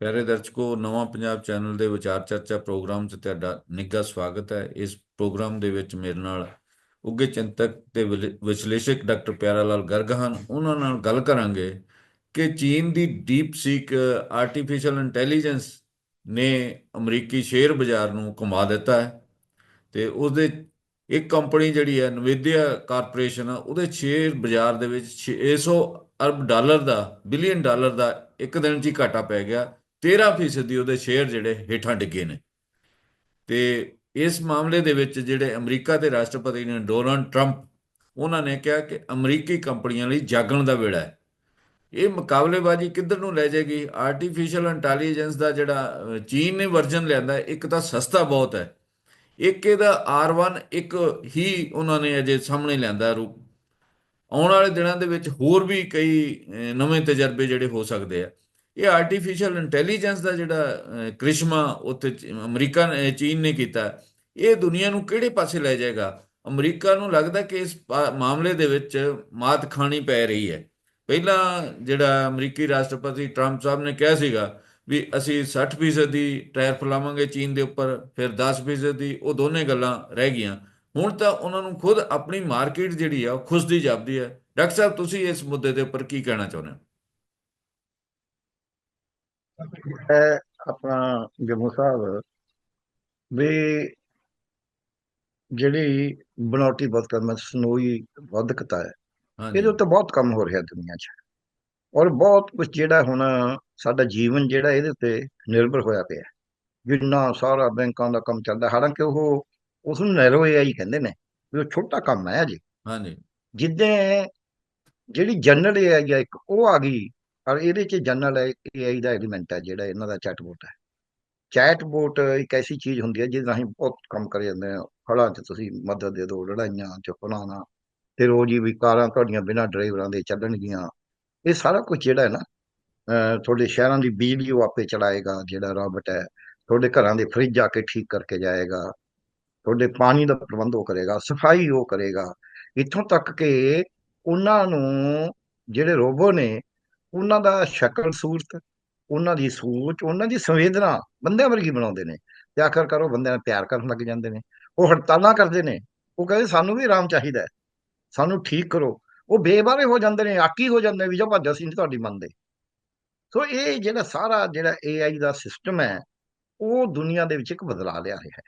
ਪਿਆਰੇ ਦਰਸ਼ਕੋ ਨਵਾਂ ਪੰਜਾਬ ਚੈਨਲ ਦੇ ਵਿਚਾਰ ਚਰਚਾ ਪ੍ਰੋਗਰਾਮ 'ਚ ਤੁਹਾਡਾ ਨਿੱਘਾ ਸਵਾਗਤ ਹੈ। ਇਸ ਪ੍ਰੋਗਰਾਮ ਦੇ ਵਿੱਚ ਮੇਰੇ ਨਾਲ ਉੱਘੇ ਚਿੰਤਕ ਤੇ ਵਿਲ- ਵਿਸ਼ਲੇਸ਼ਕ ਡਾਕਟਰ ਪਿਆਰਾ ਲਾਲ ਗਰਗ ਹਨ। ਉਹਨਾਂ ਨਾਲ ਗੱਲ ਕਰਾਂਗੇ ਕਿ ਚੀਨ ਦੀ ਡੀਪ ਸੀਕ ਆਰਟੀਫੀਸ਼ੀਅਲ ਇੰਟੈਲੀਜੈਂਸ ਨੇ ਅਮਰੀਕੀ ਸ਼ੇਅਰ ਬਾਜ਼ਾਰ ਨੂੰ ਘੁਮਾ ਦਿੱਤਾ ਹੈ ਤੇ ਉਹਦੇ ਇੱਕ ਕੰਪਨੀ ਜਿਹੜੀ ਹੈ ਨਵੇਦੀਆ ਕਾਰਪੋਰੇਸ਼ਨ ਆ, ਉਹਦੇ ਸ਼ੇਅਰ ਬਾਜ਼ਾਰ ਦੇ ਵਿੱਚ 600 ਅਰਬ ਡਾਲਰ ਦਾ ਬਿਲੀਅਨ ਡਾਲਰ ਦਾ ਇੱਕ ਦਿਨ 'ਚ ਹੀ ਘਾਟਾ ਪੈ ਗਿਆ। 13% ਉਹਦੇ ਸ਼ੇਅਰ ਜਿਹੜੇ ਹੇਠਾਂ ਡਿੱਗੇ ਨੇ। ਤੇ ਇਸ ਮਾਮਲੇ ਦੇ ਵਿੱਚ ਜਿਹੜੇ ਅਮਰੀਕਾ ਦੇ ਰਾਸ਼ਟਰਪਤੀ ਨੇ ਡੋਨਲਡ ਟਰੰਪ, ਉਹਨਾਂ ਨੇ ਕਿਹਾ ਕਿ ਅਮਰੀਕੀ ਕੰਪਨੀਆਂ ਲਈ ਜਾਗਣ ਦਾ ਵੇਲਾ ਹੈ। ਇਹ ਮੁਕਾਬਲੇਬਾਜ਼ੀ ਕਿੱਧਰ ਨੂੰ ਲੈ ਜਾਏਗੀ? ਆਰਟੀਫੀਸ਼ੀਅਲ ਇੰਟੈਲੀਜੈਂਸ ਦਾ ਜਿਹੜਾ ਚੀਨ ਨੇ ਵਰਜਨ ਲਿਆਂਦਾ, ਇੱਕ ਤਾਂ ਸਸਤਾ ਬਹੁਤ ਹੈ। ਇੱਕ ਇਹਦਾ R1 ਇੱਕ ਹੀ ਉਹਨਾਂ ਨੇ ਅਜੇ ਸਾਹਮਣੇ ਲਿਆਂਦਾ ਰੂਪ। ਆਉਣ ਵਾਲੇ ਦਿਨਾਂ ਦੇ ਵਿੱਚ ਹੋਰ ਵੀ ਕਈ ਨਵੇਂ ਤਜਰਬੇ ਜਿਹੜੇ ਹੋ ਸਕਦੇ ਆ। ਇਹ ਆਰਟੀਫੀਸ਼ੀਅਲ ਇੰਟੈਲੀਜੈਂਸ ਦਾ ਜਿਹੜਾ ਅਹ, ਕ੍ਰਿਸ਼ਮਾ ਉੱਥੇ ਅਮਰੀਕਾ ਨੇ ਚੀਨ ਨੇ ਕੀਤਾ ਇਹ ਦੁਨੀਆ ਨੂੰ ਕਿਹੜੇ ਪਾਸੇ ਲੈ ਜਾਏਗਾ? ਅਮਰੀਕਾ ਨੂੰ ਲੱਗਦਾ ਕਿ ਇਸ ਪਾ- ਮਾਮਲੇ ਦੇ ਵਿੱਚ ਮਾਤ ਖਾਣੀ ਪੈ ਰਹੀ ਹੈ। ਪਹਿਲਾਂ ਜਿਹੜਾ ਅਮਰੀਕੀ ਰਾਸ਼ਟਰਪਤੀ ਟਰੰਪ ਸਾਹਿਬ ਨੇ ਕਿਹਾ ਸੀਗਾ ਵੀ ਅਸੀਂ 60% ਦੀ ਟੈਰਿਫ ਲਾਵਾਂਗੇ ਚੀਨ ਦੇ ਉੱਪਰ ਫਿਰ 10% ਦੀ ਉਹ ਦੋਨੇ ਗੱਲਾਂ ਰਹਿ ਗਈਆਂ। ਹੁਣ ਤਾਂ ਉਹਨਾਂ ਨੂੰ ਖੁਦ ਆਪਣੀ ਮਾਰਕੀਟ ਜਿਹੜੀ ਆ ਉਹ ਖੁਸਦੀ ਜਾਪਦੀ ਹੈ। ਡਾਕਟਰ ਸਾਹਿਬ ਤੁਸੀਂ ਇਸ ਮੁੱਦੇ ਦੇ ਉੱਪਰ ਕੀ ਕਹਿਣਾ ਚਾਹੁੰਦੇ ਹੋ? ਹੈ ਆਪਣਾ ਜੰਮੂ ਸਾਹਿਬ ਵੀ ਜਿਹੜੀ ਬਨੌਟੀ ਬਦਕਰਮ ਸਨੋਈ ਵਧਕਤਾ ਹੈ। ਇਹਦੇ ਉੱਤੇ ਬਹੁਤ ਕੰਮ ਹੋ ਰਿਹਾ ਦੁਨੀਆ 'ਚ। ਔਰ ਬਹੁਤ ਕੁਝ ਜਿਹੜਾ ਹੁਣ ਸਾਡਾ ਜੀਵਨ ਜਿਹੜਾ ਇਹਦੇ ਉੱਤੇ ਨਿਰਭਰ ਹੋਇਆ ਪਿਆ। ਹੈ। ਜਿੰਨਾ ਸਾਰਾ ਬੈਂਕਾਂ ਦਾ ਕੰਮ ਚੱਲਦਾ ਹਾਲਾਂਕਿ ਉਹ ਉਸ ਨੂੰ ਨੈਰੋ ਏਆਈ ਕਹਿੰਦੇ ਨੇ ਵੀ ਉਹ ਛੋਟਾ ਕੰਮ ਹੈ ਅਜੇ। ਹਾਂਜੀ। ਜਿੱਦਾਂ ਜਿਹੜੀ ਜਨਰਲ ਏਆਈ ਆ ਇੱਕ ਉਹ ਆ ਗਈ। ਔਰ ਇਹਦੇ 'ਚ ਜਨਰਲ ਏਆਈ ਦਾ ਐਲੀਮੈਂਟ ਹੈ, ਜਿਹੜਾ ਇਹਨਾਂ ਦਾ ਚੈਟਬੋਟ ਹੈ। ਚੈਟਬੋਟ ਇੱਕ ਐਸੀ ਚੀਜ਼ ਹੁੰਦੀ ਹੈ, ਜਿਹਦੇ ਅਸੀਂ ਬਹੁਤ ਕੰਮ ਕਰੇ ਜਾਂਦੇ ਹਾਂ। ਫਲਾਂ 'ਚ ਤੁਸੀਂ ਮਦਦ ਦੇ ਦਿਓ, ਲੜਾਈਆਂ 'ਚ ਫਲਾਣਾ, ਤੇ ਰੋਜ਼ ਹੀ ਵੀ ਕਾਰਾਂ ਤੁਹਾਡੀਆਂ ਬਿਨਾਂ ਡਰਾਈਵਰਾਂ ਦੇ ਚੱਲਣਗੀਆਂ। ਇਹ ਸਾਰਾ ਕੁਝ ਜਿਹੜਾ ਹੈ ਨਾ ਤੁਹਾਡੇ ਸ਼ਹਿਰਾਂ ਦੀ ਬਿਜਲੀ ਉਹ ਆਪੇ ਚਲਾਏਗਾ, ਜਿਹੜਾ ਰੋਬਟ ਹੈ। ਤੁਹਾਡੇ ਘਰਾਂ ਦੇ ਫਰਿੱਜ ਆ ਕੇ ਠੀਕ ਕਰਕੇ ਜਾਏਗਾ। ਤੁਹਾਡੇ ਪਾਣੀ ਦਾ ਪ੍ਰਬੰਧ ਉਹ ਕਰੇਗਾ, ਸਫ਼ਾਈ ਉਹ ਕਰੇਗਾ। ਇੱਥੋਂ ਤੱਕ ਕਿ ਉਹਨਾਂ ਨੂੰ ਜਿਹੜੇ ਰੋਬੋ ਨੇ ਉਹਨਾਂ ਦਾ ਸ਼ਕਲ ਸੂਰਤ ਉਹਨਾਂ ਦੀ ਸੋਚ ਉਹਨਾਂ ਦੀ ਸੰਵੇਦਨਾ ਬੰਦਿਆਂ ਵਰਗੀ ਬਣਾਉਂਦੇ ਨੇ ਤੇ ਆਖਰਕਾਰ ਉਹ ਬੰਦਿਆਂ ਨਾਲ ਪਿਆਰ ਕਰਨ ਲੱਗ ਜਾਂਦੇ ਨੇ। ਉਹ ਹੜਤਾਲਾਂ ਕਰਦੇ ਨੇ ਉਹ ਕਹਿੰਦੇ ਸਾਨੂੰ ਵੀ ਆਰਾਮ ਚਾਹੀਦਾ ਹੈ ਸਾਨੂੰ ਠੀਕ ਕਰੋ। ਉਹ ਬੇਬਾਰੇ ਹੋ ਜਾਂਦੇ ਨੇ ਆਕੀ ਹੋ ਜਾਂਦੇ ਵੀ ਜੋ ਭੱਜ ਅਸੀਂ ਨਹੀਂ ਤੁਹਾਡੀ ਮੰਨਦੇ। ਸੋ ਇਹ ਜਿਹੜਾ ਸਾਰਾ ਜਿਹੜਾ AI ਦਾ ਸਿਸਟਮ ਹੈ ਉਹ ਦੁਨੀਆ ਦੇ ਵਿੱਚ ਇੱਕ ਬਦਲਾਅ ਲਿਆ ਰਿਹਾ ਹੈ।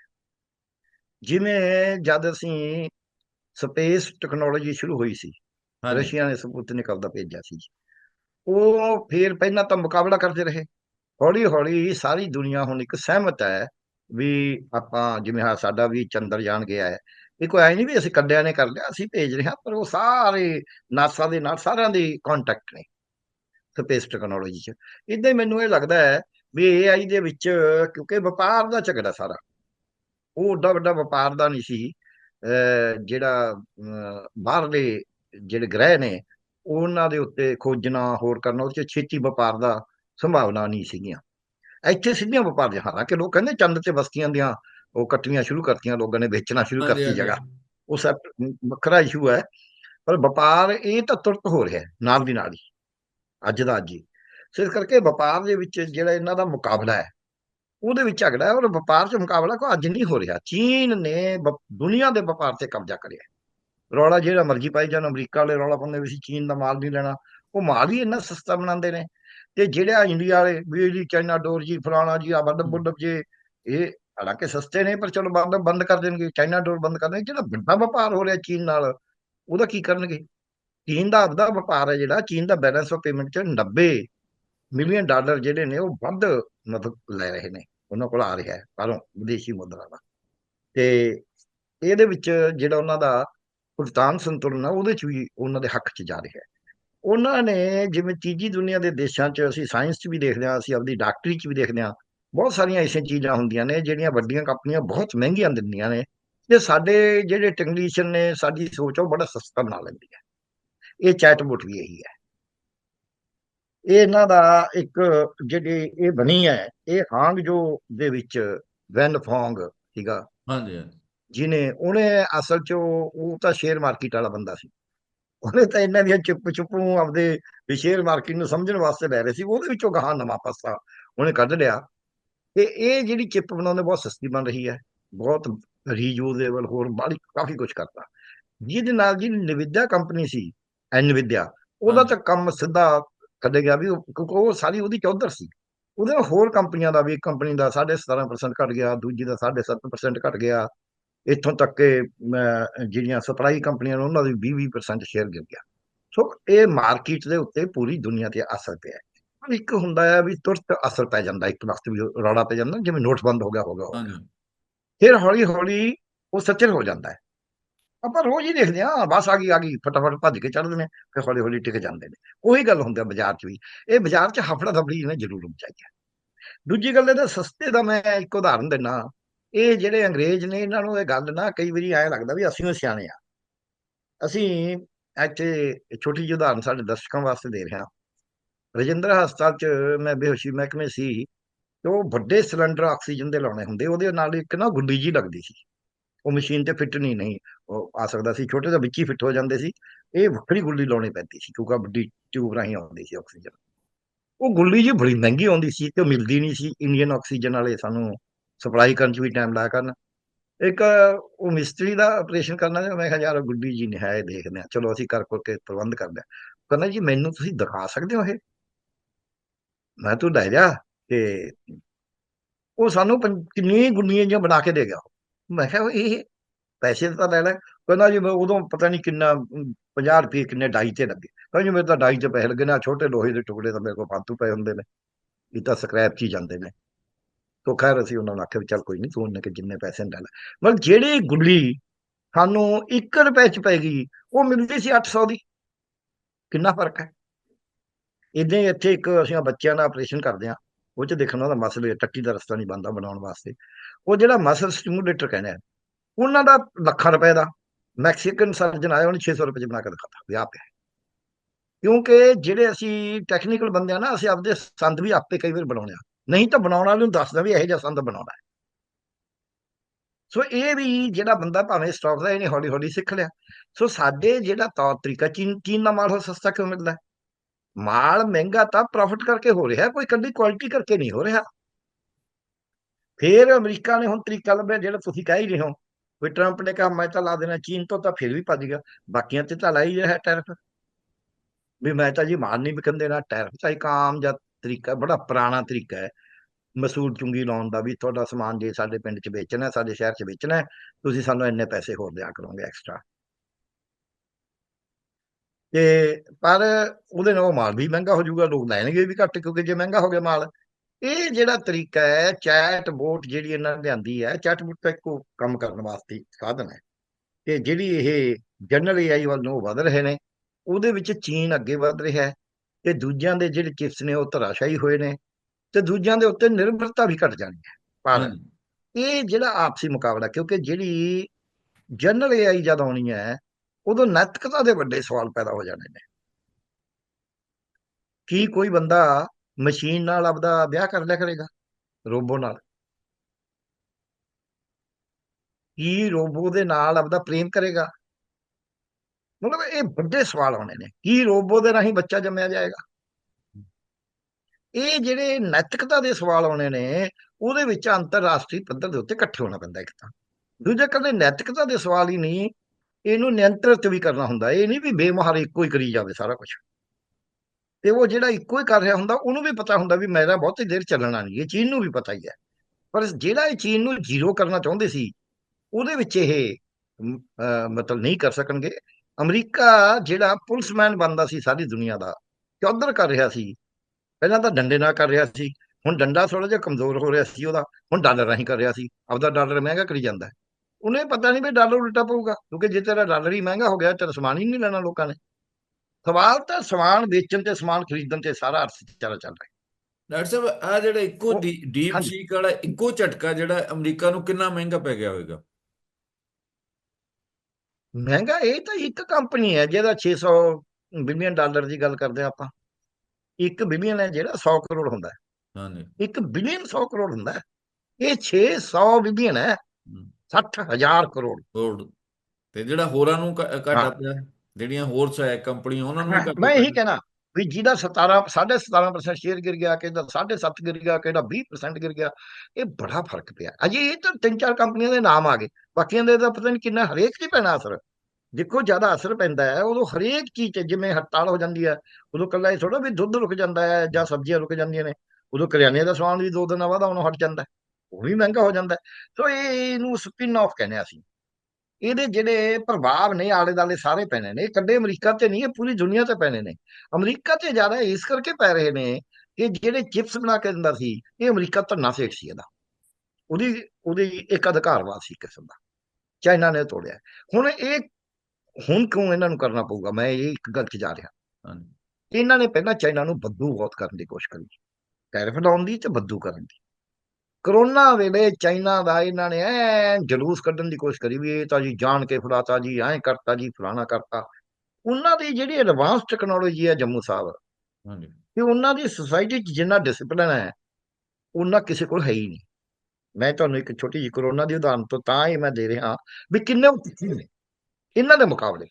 ਜਿਵੇਂ ਜਦ ਅਸੀਂ ਸਪੇਸ ਟੈਕਨੋਲੋਜੀ ਸ਼ੁਰੂ ਹੋਈ ਸੀ ਰਸ਼ੀਆ ਨੇ ਸਪੁਤਨਿਕ ਆਪਦਾ ਭੇਜਿਆ ਸੀ ਉਹ ਫਿਰ ਪਹਿਲਾਂ ਤਾਂ ਮੁਕਾਬਲਾ ਕਰਦੇ ਰਹੇ। ਹੌਲੀ ਹੌਲੀ ਸਾਰੀ ਦੁਨੀਆ ਹੁਣ ਇੱਕ ਸਹਿਮਤ ਹੈ ਵੀ ਆਪਾਂ, ਜਿਵੇਂ ਹਾਂ ਸਾਡਾ ਵੀ ਚੰਦਰਯਾਨ ਗਿਆ ਹੈ। ਇਹ ਕੋਈ ਐ ਨਹੀਂ ਵੀ ਅਸੀਂ ਕੱਢਿਆ ਨੇ ਕਰ ਲਿਆ, ਅਸੀਂ ਭੇਜ ਰਹੇ ਹਾਂ, ਪਰ ਉਹ ਸਾਰੇ ਨਾਸਾ ਦੇ ਨਾਲ ਸਾਰਿਆਂ ਦੇ ਕੰਟੈਕਟ ਨੇ। ਸਪੇਸ ਟੈਕਨੋਲੋਜੀ 'ਚ। ਇਦਾਂ ਹੀ ਮੈਨੂੰ ਇਹ ਲੱਗਦਾ ਹੈ ਵੀ AI ਦੇ ਵਿੱਚ ਕਿਉਂਕਿ ਵਪਾਰ ਦਾ ਝਗੜਾ ਸਾਰਾ। ਉਹ ਓਡਾ ਵੱਡਾ ਵਪਾਰ ਦਾ ਨਹੀਂ ਸੀ। ਜਿਹੜਾ ਬਾਹਰਲੇ ਜਿਹੜੇ ਗ੍ਰਹਿ ਨੇ ਉਹਨਾਂ ਦੇ ਉੱਤੇ ਖੋਜਣਾ ਹੋਰ ਕਰਨਾ ਉਹਦੇ 'ਚ ਛੇਤੀ ਵਪਾਰ ਦਾ ਸੰਭਾਵਨਾ ਨਹੀਂ ਸੀਗੀਆਂ ਇੱਥੇ ਸਿੱਧੀਆਂ ਵਪਾਰ ਦੀਆਂ ਹਾਲਾਂਕਿ ਲੋਕ ਕਹਿੰਦੇ ਚੰਦ ਤੇ ਬਸਤੀਆਂ ਦੀਆਂ ਉਹ ਕੱਟੀਆਂ ਸ਼ੁਰੂ ਕਰਤੀਆਂ ਲੋਕਾਂ ਨੇ ਵੇਚਣਾ ਸ਼ੁਰੂ ਕਰਤੀ। ਜਗ੍ਹਾ ਉਹ ਸਭ ਵੱਖਰਾ ਇਸ਼ੂ ਹੈ ਪਰ ਵਪਾਰ ਇਹ ਤਾਂ ਤੁਰਤ ਹੋ ਰਿਹਾ ਨਾਲ ਦੀ ਨਾਲ ਹੀ ਅੱਜ ਦਾ ਅੱਜ ਹੀ ਸੋ ਇਸ ਕਰਕੇ ਵਪਾਰ ਦੇ ਵਿੱਚ ਜਿਹੜਾ ਇਹਨਾਂ ਦਾ ਮੁਕਾਬਲਾ ਹੈ ਉਹਦੇ ਵਿੱਚ ਝਗੜਾ ਹੈ ਔਰ ਵਪਾਰ 'ਚ ਮੁਕਾਬਲਾ ਕੋਈ ਅੱਜ ਨਹੀਂ ਹੋ ਰਿਹਾ ਚੀਨ ਨੇ ਦੁਨੀਆ ਦੇ ਵਪਾਰ ਤੇ ਕਬਜ਼ਾ ਕਰਿਆ। ਰੌਲਾ ਜਿਹੜਾ ਮਰਜ਼ੀ ਪਾਈ ਜਾਣ, ਅਮਰੀਕਾ ਵਾਲੇ ਰੌਲਾ ਪਾਉਂਦੇ ਵੀ ਅਸੀਂ ਚੀਨ ਦਾ ਮਾਲ ਨਹੀਂ ਲੈਣਾ। ਉਹ ਮਾਲ ਹੀ ਇੰਨਾ ਸਸਤਾ ਬਣਾਉਂਦੇ ਨੇ। ਤੇ ਜਿਹੜਾ ਇੰਡੀਆ ਵਾਲੇ, ਵੀ ਜੀ ਚਾਈਨਾ ਡੋਰ ਜੀ, ਫਲਾਣਾ ਜੀ, ਆ ਬੰਦ ਬੁੱਢ ਜੇ, ਇਹ ਹਾਲਾਂਕਿ ਸਸਤੇ ਨੇ, ਪਰ ਚਲੋ ਬੰਦ ਬੰਦ ਕਰ ਦੇਣਗੇ। ਚਾਈਨਾ ਡੋਰ ਬੰਦ ਕਰ ਦੇਣਗੇ। ਜਿਹੜਾ ਵੱਡਾ ਵਪਾਰ ਹੋ ਰਿਹਾ ਚੀਨ ਨਾਲ, ਉਹਦਾ ਕੀ ਕਰਨਗੇ? ਚੀਨ ਦਾ ਆਪਦਾ ਵਪਾਰ ਹੈ ਜਿਹੜਾ, ਚੀਨ ਦਾ ਬੈਲੈਂਸ ਆਫ ਪੇਮੈਂਟ ਚ 90 ਮਿਲੀਅਨ ਡਾਲਰ ਜਿਹੜੇ ਨੇ, ਉਹ ਵੱਧ ਮਤਲਬ ਲੈ ਰਹੇ ਨੇ। ਉਹਨਾਂ ਕੋਲ ਆ ਰਿਹਾ ਹੈ, ਬਾਹਰੋਂ ਵਿਦੇਸ਼ੀ ਮੁਦਰਾ ਦਾ। ਤੇ ਇਹਦੇ ਵਿੱਚ ਜਿਹੜਾ ਉਹਨਾਂ ਦਾ ਭੁਗਤਾਨ ਸੰਤੁਲਨ ਆ, ਉਹਦੇ ਚ ਵੀ ਉਹਨਾਂ ਦੇ ਹੱਕ ਚ ਜਾ ਰਿਹਾ ਹੈ। ਉਹਨਾਂ ਨੇ ਜਿਵੇਂ ਤੀਜੀ ਦੁਨੀਆ ਦੇ ਦੇਸ਼ਾਂ 'ਚ ਅਸੀਂ ਸਾਇੰਸ 'ਚ ਵੀ ਦੇਖਦੇ ਹਾਂ, ਅਸੀਂ ਆਪਦੀ ਡਾਕਟਰੀ 'ਚ ਵੀ ਦੇਖਦੇ ਹਾਂ, ਬਹੁਤ ਸਾਰੀਆਂ ਐਸੀਆਂ ਚੀਜ਼ਾਂ ਹੁੰਦੀਆਂ ਨੇ, ਜਿਹੜੀਆਂ ਵੱਡੀਆਂ ਕੰਪਨੀਆਂ ਬਹੁਤ ਮਹਿੰਗੀਆਂ ਦਿੰਦੀਆਂ ਨੇ, ਤੇ ਸਾਡੇ ਜਿਹੜੇ ਟੈਕਨੀਸ਼ੀਅਨ ਨੇ, ਸਾਡੀ ਸੋਚ ਉਹ ਬੜਾ ਸਸਤਾ ਬਣਾ ਲੈਂਦੀ ਹੈ। ਇਹ ਚੈਟਬੋਟ ਵੀ ਇਹੀ ਹੈ। ਇਹ ਇਹਨਾਂ ਦਾ ਇੱਕ ਜਿਹੜੀ ਇਹ ਬਣੀ ਹੈ, ਇਹ ਹਾਂਗ ਜੋ ਦੇ ਵਿੱਚ ਵੈਨ ਫੋਂਗ ਸੀਗਾ। ਹਾਂਜੀ। ਜਿਹਨੇ ਉਹਨੇ ਅਸਲ 'ਚ ਉਹ ਤਾਂ ਸ਼ੇਅਰ ਮਾਰਕੀਟ ਵਾਲਾ ਬੰਦਾ ਸੀ। ਉਹਨੇ ਤਾਂ ਇਹਨਾਂ ਦੀਆਂ ਚੁੱਪ ਚੁੱਪੂ ਆਪਦੇ ਵੀ ਸ਼ੇਅਰ ਮਾਰਕੀਟ ਨੂੰ ਸਮਝਣ ਵਾਸਤੇ ਲੈ ਰਹੇ ਸੀ ਉਹਦੇ ਵਿੱਚੋਂ ਗਾਹਾਂ ਨਵਾਂ ਪਾਸਾ ਉਹਨੇ ਕੱਢ ਲਿਆ। ਤੇ ਇਹ ਜਿਹੜੀ ਚਿਪ ਬਣਾਉਂਦੇ ਬਹੁਤ ਸਸਤੀ ਬਣ ਰਹੀ ਹੈ ਬਹੁਤ ਰੀਯੂਜ਼ੇਬਲ ਹੋਰ ਬਾਹਲੀ ਕਾਫੀ ਕੁਝ ਕਰਤਾ। ਜਿਹਦੇ ਨਾਲ ਜਿਹੜੀ ਨਵਿਦਿਆ ਕੰਪਨੀ ਸੀ ਐਨਵਿਦਿਆ ਉਹਦਾ। ਤਾਂ ਕੰਮ ਸਿੱਧਾ ਕੱਢੇ ਗਿਆ ਵੀ ਉਹ- ਕਿਉਂਕਿ ਉਹ ਸਾਰੀ ਉਹਦੀ ਚੌਧਰ ਸੀ। ਉਹਦੇ ਨਾਲ ਹੋਰ ਕੰਪਨੀਆਂ ਦਾ ਵੀ ਇੱਕ ਕੰਪਨੀ ਦਾ 17.5% ਘਟ ਗਿਆ ਦੂਜੀ ਦਾ 7.5% ਘਟ ਗਿਆ। ਇੱਥੋਂ ਤੱਕ ਕਿ ਜਿਹੜੀਆਂ ਸਪਲਾਈ ਕੰਪਨੀਆਂ ਨੇ ਉਹਨਾਂ ਦੀ 20-20% ਸ਼ੇਅਰ ਗਿਰ ਗਿਆ। ਸੋ ਇਹ ਮਾਰਕੀਟ ਦੇ ਉੱਤੇ ਪੂਰੀ ਦੁਨੀਆ ਤੇ ਅਸਰ ਪਿਆ ਹੈ। ਪਰ ਇੱਕ ਹੁੰਦਾ ਹੈ ਵੀ ਤੁਰਤ ਅਸਰ ਪੈ ਜਾਂਦਾ ਇੱਕ ਵਕਤ ਵੀ ਰੌਲਾ ਪੈ ਜਾਂਦਾ ਜਿਵੇਂ ਨੋਟ ਬੰਦ ਹੋ ਗਿਆ ਹੋ ਗਿਆ ਹੋ ਗਿਆ। ਹਾਂਜੀ। ਫਿਰ ਹੌਲੀ ਹੌਲੀ ਉਹ ਸੱਚਰ ਹੋ ਜਾਂਦਾ ਹੈ। ਆਪਾਂ ਰੋਜ਼ ਹੀ ਦੇਖਦੇ ਹਾਂ ਬਸ ਆ ਗਈ ਆ ਗਈ ਫਟਾਫਟ ਭੱਜ ਕੇ ਚੜ੍ਹਦੇ ਨੇ ਫਿਰ ਹੌਲੀ ਹੌਲੀ ਟਿਕ ਜਾਂਦੇ ਨੇ। ਉਹੀ ਗੱਲ ਹੁੰਦੀ ਹੈ ਬਾਜ਼ਾਰ 'ਚ ਵੀ। ਇਹ ਬਾਜ਼ਾਰ 'ਚ ਹਫੜਾ ਦਫੜੀ ਇਹਨੇ ਜ਼ਰੂਰ ਚਾਹੀਦੀ ਹੈ। ਦੂਜੀ ਗੱਲ ਇਹਦਾ ਸਸਤੇ ਦਾ ਮੈਂ ਇੱਕ ਉਦਾਹਰਨ ਦਿੰਨਾ ਇਹ ਜਿਹੜੇ ਅੰਗਰੇਜ਼ ਨੇ, ਇਹਨਾਂ ਨੂੰ ਇਹ ਗੱਲ ਨਾ ਕਈ ਵਾਰੀ ਐਂ ਲੱਗਦਾ ਵੀ ਅਸੀਂ ਉਹ ਸਿਆਣੇ ਆ। ਅਸੀਂ ਇੱਥੇ ਛੋਟੀ ਜਿਹੀ ਉਦਾਹਰਨ ਸਾਡੇ ਦਰਸ਼ਕਾਂ ਵਾਸਤੇ ਦੇ ਰਿਹਾ। ਰਜਿੰਦਰ ਹਸਪਤਾਲ 'ਚ ਮੈਂ ਬੇਹੋਸ਼ੀ ਮਹਿਕਮੇ ਸੀ ਤੇ ਉਹ ਵੱਡੇ ਸਿਲੰਡਰ ਆਕਸੀਜਨ ਦੇ ਲਾਉਣੇ ਹੁੰਦੇ, ਉਹਦੇ ਨਾਲ ਇੱਕ ਨਾ ਗੁੱਡੀ ਜੀ ਲੱਗਦੀ ਸੀ। ਉਹ ਮਸ਼ੀਨ ਤੇ ਫਿੱਟ ਨਹੀਂ ਨਹੀਂ, ਉਹ ਆ ਸਕਦਾ ਸੀ, ਛੋਟੇ ਜਿਹੇ ਵਿੱਚ ਹੀ ਫਿੱਟ ਹੋ ਜਾਂਦੇ ਸੀ। ਇਹ ਵੱਖਰੀ ਗੁੱਲੀ ਲਾਉਣੀ ਪੈਂਦੀ ਸੀ, ਕਿਉਂਕਿ ਵੱਡੀ ਟਿਊਬ ਰਾਹੀਂ ਆਉਂਦੀ ਸੀ ਆਕਸੀਜਨ। ਉਹ ਗੁੱਲੀ ਜੀ ਬੜੀ ਮਹਿੰਗੀ ਆਉਂਦੀ ਸੀ ਤੇ ਉਹ ਮਿਲਦੀ ਨਹੀਂ ਸੀ। ਇੰਡੀਅਨ ਆਕਸੀਜਨ ਵਾਲੇ ਸਾਨੂੰ ਸਪਲਾਈ ਕਰਨ ਚ ਵੀ ਟਾਈਮ ਲਾਇਆ ਕਰਨ। ਇੱਕ ਉਹ ਮਿਸਤਰੀ ਦਾ ਆਪਰੇਸ਼ਨ ਕਰਨਾ ਸੀ ਮੈਂ ਕਿਹਾ ਯਾਰ ਗੁੱਡੀ ਜੀ ਨੇ ਹੈ, ਦੇਖਦੇ ਆ ਚਲੋ ਅਸੀਂ ਕਰ ਕਰਕੇ ਪ੍ਰਬੰਧ ਕਰਦੇ ਆ ਕਹਿੰਦਾ ਜੀ, ਮੈਨੂੰ ਤੁਸੀਂ ਦਿਖਾ ਸਕਦੇ ਹੋ ਇਹ? ਮੈਂ ਤੂੰ ਲੈ ਜਾ ਤੇ ਉਹ ਸਾਨੂੰ ਪੰ- ਕਿੰਨੀ ਗੁੱਡੀਆਂ ਜਿਹੀਆਂ ਬਣਾ ਕੇ ਦੇ ਗਿਆ। ਮੈਂ ਕਿਹਾ ਇਹ ਪੈਸੇ ਤਾਂ ਲੈ ਲੈ। ਕਹਿੰਦਾ ਜੀ, ਮੈਂ ਉਦੋਂ ਪਤਾ ਨਹੀਂ ਕਿੰਨਾ 50 ਰੁਪਏ ਕਿੰਨੇ ਡਾਈ ਤੇ ਲੱਗੇ। ਕਹਿੰਦਾ ਜੀ, ਮੇਰੇ ਤਾਂ ਡਾਈ ਤੇ ਪੈਸੇ ਲੱਗੇ ਨਾ ਛੋਟੇ ਲੋਹੇ ਦੇ ਟੁਕੜੇ ਤਾਂ ਮੇਰੇ ਕੋਲ ਫਾਲਤੂ ਪਏ ਹੁੰਦੇ ਨੇ। ਇਹ ਤਾਂ ਸਕ੍ਰੈਪ 'ਚ ਹੀ ਜਾਂਦੇ ਨੇ। ਤੋ ਖੈਰ ਅਸੀਂ ਉਹਨਾਂ ਨੂੰ ਆਖਿਆ ਵੀ ਚੱਲ ਕੋਈ ਨਹੀਂ ਤੂੰ ਉਹਨੇ ਕਿ ਜਿੰਨੇ ਪੈਸੇ ਲੈ ਲੈ। ਮਤਲਬ ਜਿਹੜੀ ਗੁੱਲੀ ਸਾਨੂੰ 1 ਰੁਪਏ 'ਚ ਪੈ ਗਈ, ਉਹ ਮਿਲਦੀ ਸੀ 800 ਦੀ। ਕਿੰਨਾ ਫ਼ਰਕ ਹੈ? ਇਦਾਂ ਹੀ ਇੱਥੇ ਇੱਕ ਅਸੀਂ ਬੱਚਿਆਂ ਦਾ ਆਪਰੇਸ਼ਨ ਕਰਦੇ ਆ ਉਹ 'ਚ ਦੇਖਣ ਉਹਦਾ ਮਸਲ ਟੱਟੀ ਦਾ ਰਸਤਾ ਨਹੀਂ ਬਣਦਾ ਬਣਾਉਣ ਵਾਸਤੇ। ਉਹ ਜਿਹੜਾ ਮਸਲ ਸਟਿਮੂਲੇਟਰ ਕਹਿੰਦੇ ਆ, ਉਹਨਾਂ ਦਾ ਲੱਖਾਂ ਰੁਪਏ ਦਾ। ਮੈਕਸੀਕਨ ਸਰਜਨ ਆਇਆ ਉਹਨੇ 600 ਰੁਪਏ ਚ ਬਣਾ ਕੇ ਦਿਖਾਤਾ ਵਿਆਹ ਆਪੇ ਕਿਉਂਕਿ ਜਿਹੜੇ ਅਸੀਂ ਟੈਕਨੀਕਲ ਬੰਦੇ ਆ ਨਾ, ਅਸੀਂ ਆਪਦੇ ਸੰਦ ਵੀ ਆਪੇ ਕਈ ਵਾਰ ਬਣਾਉਣੇ ਆ ਨਹੀਂ ਤਾਂ ਬਣਾਉਣ ਵਾਲੇ ਨੂੰ ਦੱਸਦਾ ਵੀ ਇਹੋ ਜਿਹਾ ਸੰਦ ਬਣਾਉਣਾ ਸੋ ਇਹ ਵੀ ਜਿਹੜਾ ਬੰਦਾ ਭਾਵੇਂ ਸਟਾਕ ਦਾ ਇਹਨੇ ਹੌਲੀ ਹੌਲੀ ਸਿੱਖ ਲਿਆ। ਸੋ ਸਾਡੇ ਜਿਹੜਾ ਤੌਰ ਤਰੀਕਾ ਚੀਨ ਚੀਨ ਦਾ ਮਾਲ ਹੋਰ ਸਸਤਾ ਕਿਉਂ ਮਿਲਦਾ? ਮਾਲ ਮਹਿੰਗਾ ਤਾਂ ਪ੍ਰੋਫਿਟ ਕਰਕੇ ਹੋ ਰਿਹਾ, ਕੋਈ ਕੱਲੀ ਕੁਆਲਿਟੀ ਕਰਕੇ ਨਹੀਂ ਹੋ ਰਿਹਾ। ਫਿਰ ਅਮਰੀਕਾ ਨੇ ਹੁਣ ਤਰੀਕਾ ਲੱਭਿਆ ਜਿਹੜਾ ਤੁਸੀਂ ਕਹਿ ਹੀ ਰਹੇ ਹੋ ਵੀ ਟਰੰਪ ਨੇ ਕਿਹਾ, ਮੈਂ ਤਾਂ ਲਾ ਦੇਣਾ ਚੀਨ ਤੋਂ, ਤਾਂ ਫਿਰ ਵੀ ਭੱਜ ਗਿਆ। ਬਾਕੀਆਂ ਤੇ ਤਾਂ ਲਾ ਹੀ ਰਿਹਾ ਟੈਰਫ ਵੀ ਮੈਂ ਤਾਂ ਜੀ ਮਾਲ ਨਹੀਂ ਵਿਕਣ ਦੇਣਾ। ਟੈਰਫ ਤਾਂ ਇੱਕ ਆਮ ਜਿਹਾ ਤਰੀਕਾ, ਬੜਾ ਪੁਰਾਣਾ ਤਰੀਕਾ ਹੈ। ਮਸੂਲ ਚੁੰਗੀ ਲਾਉਣ ਦਾ ਵੀ ਤੁਹਾਡਾ ਸਮਾਨ ਜੇ ਸਾਡੇ ਪਿੰਡ 'ਚ ਵੇਚਣਾ, ਸਾਡੇ ਸ਼ਹਿਰ 'ਚ ਵੇਚਣਾ, ਤੁਸੀਂ ਸਾਨੂੰ ਇੰਨੇ ਪੈਸੇ ਹੋਰ ਦਿਆ ਕਰੋਗੇ ਐਕਸਟਰਾ ਤੇ ਪਰ ਉਹਦੇ ਨਾਲ ਉਹ ਮਾਲ ਵੀ ਮਹਿੰਗਾ ਹੋ ਜਾਊਗਾ, ਲੋਕ ਲੈਣਗੇ ਵੀ ਘੱਟ ਕਿਉਂਕਿ ਜੇ ਮਹਿੰਗਾ ਹੋ ਗਿਆ ਮਾਲ। ਇਹ ਜਿਹੜਾ ਤਰੀਕਾ ਹੈ ਚੈਟ ਬੋਟ ਜਿਹੜੀ ਇਹਨਾਂ ਨੇ ਲਿਆਂਦੀ ਹੈ ਚੈਟ ਬੋਟ ਤਾਂ ਇੱਕੋ ਕੰਮ ਕਰਨ ਵਾਸਤੇ ਸਾਧਨ ਹੈ। ਤੇ ਜਿਹੜੀ ਇਹ ਜਨਰਲ ਏਆਈ ਵੱਲ ਨੂੰ ਵਧ ਰਹੇ ਨੇ, ਉਹਦੇ ਵਿੱਚ ਚੀਨ ਅੱਗੇ ਵਧ ਰਿਹਾ ਹੈ, ਤੇ ਦੂਜਿਆਂ ਦੇ ਜਿਹੜੇ ਚਿਪਸ ਨੇ ਉਹ ਧਰਾਸ਼ਾਹੀ ਹੋਏ ਨੇ। ਤੇ ਦੂਜਿਆਂ ਦੇ ਉੱਤੇ ਨਿਰਭਰਤਾ ਵੀ ਘਟ ਜਾਣੀ ਹੈ। ਪਰ ਇਹ ਜਿਹੜਾ ਆਪਸੀ ਮੁਕਾਬਲਾ ਕਿਉਂਕਿ ਜਿਹੜੀ ਜਨਰਲ ਏਆਈ ਜਦ ਆਉਣੀ ਹੈ ਉਦੋਂ ਨੈਤਿਕਤਾ ਦੇ ਵੱਡੇ ਸਵਾਲ ਪੈਦਾ ਹੋ ਜਾਣੇ ਨੇ। ਕੀ ਕੋਈ ਬੰਦਾ ਮਸ਼ੀਨ ਨਾਲ ਆਪਦਾ ਵਿਆਹ ਕਰ ਲਿਆ ਕਰੇਗਾ? ਰੋਬੋ ਨਾਲ। ਕੀ ਰੋਬੋ ਦੇ ਨਾਲ ਆਪਦਾ ਪ੍ਰੇਮ ਕਰੇਗਾ? ਮਤਲਬ ਇਹ ਵੱਡੇ ਸਵਾਲ ਆਉਣੇ ਨੇ। ਕੀ ਰੋਬੋ ਦੇ ਰਾਹੀਂ ਬੱਚਾ ਜੰਮਿਆ ਜਾਏਗਾ? ਇਹ ਜਿਹੜੇ ਨੈਤਿਕਤਾ ਦੇ ਸਵਾਲ ਆਉਣੇ ਨੇ, ਉਹਦੇ ਵਿੱਚ ਅੰਤਰਰਾਸ਼ਟਰੀ ਪੱਧਰ ਦੇ ਉੱਤੇ ਇਕੱਠੇ ਹੋਣਾ ਪੈਂਦਾ ਇੱਕ ਤਾਂ। ਦੂਜਾ ਕਦੇ ਨੈਤਿਕਤਾ ਦੇ ਸਵਾਲ ਹੀ ਨਹੀਂ, ਇਹਨੂੰ ਨਿਯੰਤਰਿਤ ਵੀ ਕਰਨਾ ਹੁੰਦਾ, ਇਹ ਨਹੀਂ ਵੀ ਬੇਮਹਾਰ ਇੱਕੋ ਹੀ ਕਰੀ ਜਾਵੇ ਸਾਰਾ ਕੁਝ ਤੇ ਉਹ ਜਿਹੜਾ ਇੱਕੋ ਹੀ ਕਰ ਰਿਹਾ ਹੁੰਦਾ, ਉਹਨੂੰ ਵੀ ਪਤਾ ਹੁੰਦਾ ਵੀ ਮੇਰਾ ਬਹੁਤੀ ਦੇਰ ਚੱਲਣਾ ਨਹੀਂ, ਇਹ ਚੀਨ ਨੂੰ ਵੀ ਪਤਾ ਹੀ ਹੈ। ਪਰ ਜਿਹੜਾ ਇਹ ਚੀਨ ਨੂੰ ਜ਼ੀਰੋ ਕਰਨਾ ਚਾਹੁੰਦੇ ਸੀ, ਉਹਦੇ ਵਿੱਚ ਇਹ ਮਤਲਬ ਨਹੀਂ ਕਰ ਸਕਣਗੇ। ਅਮਰੀਕਾ ਜਿਹੜਾ ਪੁਲਿਸਮੈਨ ਬਣਦਾ ਸੀ ਸਾਰੀ ਦੁਨੀਆ ਦਾ, ਚੌਧਰ ਕਰ ਰਿਹਾ ਸੀ ਪਹਿਲਾਂ ਤਾਂ ਡੰਡੇ ਨਾਲ ਕਰ ਰਿਹਾ ਸੀ ਹੁਣ ਡੰਡਾ ਥੋੜਾ ਜਿਹਾ ਕਮਜ਼ੋਰ ਹੋ ਰਿਹਾ ਸੀ ਉਹਦਾ ਹੁਣ ਡਾਲਰ ਰਾਹੀਂ ਕਰ ਰਿਹਾ ਸੀ ਆਪਦਾ ਡਾਲਰ ਮਹਿੰਗਾ ਕਰੀ ਜਾਂਦਾ ਉਹਨੇ ਪਤਾ ਨਹੀਂ ਵੀ ਡਾਲਰ ਉਲਟਾ ਪਊਗਾ ਕਿਉਂਕਿ ਜੇ ਤੇਰਾ ਡਾਲਰ ਹੀ ਮਹਿੰਗਾ ਹੋ ਗਿਆ ਤੇਰਾ ਸਮਾਨ ਹੀ ਨਹੀਂ ਲੈਣਾ ਲੋਕਾਂ ਨੇ। ਸਵਾਲ ਤਾਂ ਸਮਾਨ ਵੇਚਣ ਤੇ ਸਮਾਨ ਖਰੀਦਣ ਤੇ ਸਾਰਾ ਅਰਥਚਾਰਾ ਚੱਲ ਰਿਹਾ ਡਾਕਟਰ ਸਾਹਿਬ ਆ ਜਿਹੜਾ ਇੱਕੋ ਡੀਪ। ਸੀਕ ਵਾਲਾ ਇੱਕੋ ਝਟਕਾ ਜਿਹੜਾ ਅਮਰੀਕਾ ਨੂੰ ਕਿੰਨਾ ਮਹਿੰਗਾ ਪੈ ਗਿਆ ਹੋਵੇਗਾ ਮਹਿੰਗਾ ਇਹ ਤਾਂ ਇੱਕ ਕੰਪਨੀ ਹੈ ਜਿਹਦਾ 600 ਬਿਲੀਅਨ ਡਾਲਰ ਦੀ ਗੱਲ ਕਰਦੇ ਆਪਾਂ। ਇੱਕ ਬਿਲੀਅਨ ਹੈ ਜਿਹੜਾ 100 ਕਰੋੜ ਹੁੰਦਾ ਹਾਂਜੀ। ਇੱਕ ਬਿਲੀਅਨ 100 ਕਰੋੜ ਹੁੰਦਾ ਇਹ 600 ਬਿਲੀਅਨ ਹੈ ਹਮ, 60000 ਕਰੋੜ। ਹੋਰ ਤੇ ਜਿਹੜਾ ਹੋਰਾਂ ਨੂੰ ਘਾਟਾ। ਪਿਆ ਜਿਹੜੀਆਂ ਹੋਰ ਸਹਾਇਕ ਕੰਪਨੀਆਂ ਉਹਨਾਂ ਨੂੰ ਘਾਟਾ ਮੈਂ ਇਹੀ। ਕਹਿਣਾ ਵੀ ਜਿਹਦਾ 17 17.5% ਸ਼ੇਅਰ ਗਿਰ ਗਿਆ ਕਿਹਦਾ 7.5 ਗਿਰ ਗਿਆ ਕਿਹਦਾ 20% ਗਿਰ ਗਿਆ ਇਹ ਬੜਾ ਫ਼ਰਕ ਪਿਆ। ਅਜੇ ਇਹ ਤਾਂ ਤਿੰਨ ਚਾਰ ਕੰਪਨੀਆਂ ਦੇ ਨਾਮ ਆ ਗਏ। ਬਾਕੀਆਂ ਦੇ ਤਾਂ ਪਤਾ ਨਹੀਂ ਕਿੰਨਾ ਹਰੇਕ ਹੀ ਪੈਣਾ ਅਸਰ। ਦੇਖੋ ਜ਼ਿਆਦਾ ਅਸਰ ਪੈਂਦਾ ਹੈ, ਉਦੋਂ ਹਰੇਕ ਚੀਜ਼ 'ਚ ਜਿਵੇਂ ਹੜਤਾਲ ਹੋ ਜਾਂਦੀ ਹੈ, ਉਦੋਂ ਕੱਲਾ ਇਹ ਥੋੜਾ ਵੀ ਦੁੱਧ ਰੁਕ ਜਾਂਦਾ ਹੈ ਜਾਂ ਸਬਜ਼ੀਆਂ ਰੁਕ ਜਾਂਦੀਆਂ ਨੇ, ਉਦੋਂ ਕਰਿਆਨੇ ਦਾ ਸਮਾਨ ਵੀ ਦੋ ਦਿਨਾਂ ਬਾਅਦ ਆਉਣੋਂ ਹਟ ਜਾਂਦਾ ਉਹ ਵੀ ਮਹਿੰਗਾ ਹੋ ਜਾਂਦਾ ਸੋ ਇਹ ਇਹਨੂੰ ਸਪਿਨ ਆਫ ਕਹਿੰਦੇ ਆ ਅਸੀਂ। ਇਹਦੇ ਜਿਹੜੇ ਪ੍ਰਭਾਵ ਨੇ ਆਲੇ ਦਾਲੇ ਸਾਰੇ ਪੈਣੇ ਨੇ ਇਹ ਅਮਰੀਕਾ ਤੇ ਨਹੀਂ, ਇਹ ਪੂਰੀ ਦੁਨੀਆ ਤੇ ਪੈਣੇ ਨੇ। ਅਮਰੀਕਾ ਤੇ ਜ਼ਿਆਦਾ ਇਸ ਕਰਕੇ ਪੈ ਰਹੇ ਨੇ ਕਿ ਜਿਹੜੇ ਚਿਪਸ ਬਣਾ ਕੇ ਦਿੰਦਾ ਸੀ, ਇਹ ਅਮਰੀਕਾ ਧੰਨਾ ਸੇਠ ਸੀ ਇਹਦਾ। ਉਹਦੀ ਉਹਦੀ ਇੱਕ ਅਧਿਕਾਰਵਾਦ ਸੀ ਕਿਸਮ ਦਾ। ਚਾਈਨਾ ਨੇ ਤੋੜਿਆ। ਹੁਣ ਇਹ ਹੁਣ ਕਿਉਂ ਇਹਨਾਂ ਨੂੰ ਕਰਨਾ ਪਊਗਾ? ਮੈਂ ਇਹ ਇੱਕ ਗੱਲ 'ਚ ਜਾ ਰਿਹਾ। ਇਹਨਾਂ ਨੇ ਪਹਿਲਾਂ ਚਾਈਨਾ ਨੂੰ ਬੱਦੂ ਬਹੁਤ ਕਰਨ ਦੀ ਕੋਸ਼ਿਸ਼ ਕਰੀ। ਟੈਰਿਫ ਲਾਉਣ ਦੀ ਤੇ ਬੱਦੂ ਕਰਨ ਦੀ। ਕਰੋਨਾ ਵੇਲੇ ਚਾਈਨਾ ਦਾ ਇਹਨਾਂ ਨੇ ਐ ਜਲੂਸ ਕੱਢਣ ਦੀ ਕੋਸ਼ਿਸ਼ ਕਰੀ ਵੀ ਇਹ ਤਾਂ ਜੀ ਜਾਣ ਕੇ ਫੜਾਤਾ ਜੀ ਐਂ ਕਰਤਾ ਜੀ ਫਲਾਣਾ ਕਰਤਾ। ਉਹਨਾਂ ਦੀ ਜਿਹੜੀ ਐਡਵਾਂਸ ਟੈਕਨੋਲੋਜੀ ਹੈ ਜੰਮੂ ਸਾਹਿਬ ਹਾਂਜੀ। ਕਿ ਉਹਨਾਂ ਦੀ ਸੁਸਾਇਟੀ 'ਚ ਜਿੰਨਾ ਡਿਸਪਲਿਨ ਹੈ ਉਹਨਾਂ ਕਿਸੇ ਕੋਲ ਹੈ ਹੀ ਨਹੀਂ। ਮੈਂ ਤੁਹਾਨੂੰ ਇੱਕ ਛੋਟੀ ਜਿਹੀ ਕਰੋਨਾ ਦੀ ਉਦਾਹਰਨ ਤੋਂ ਤਾਂ ਹੀ ਮੈਂ ਦੇ ਰਿਹਾ ਵੀ ਕਿੰਨੇ ਪਿੱਛੇ ਨੇ ਇਹਨਾਂ ਦੇ ਮੁਕਾਬਲੇ।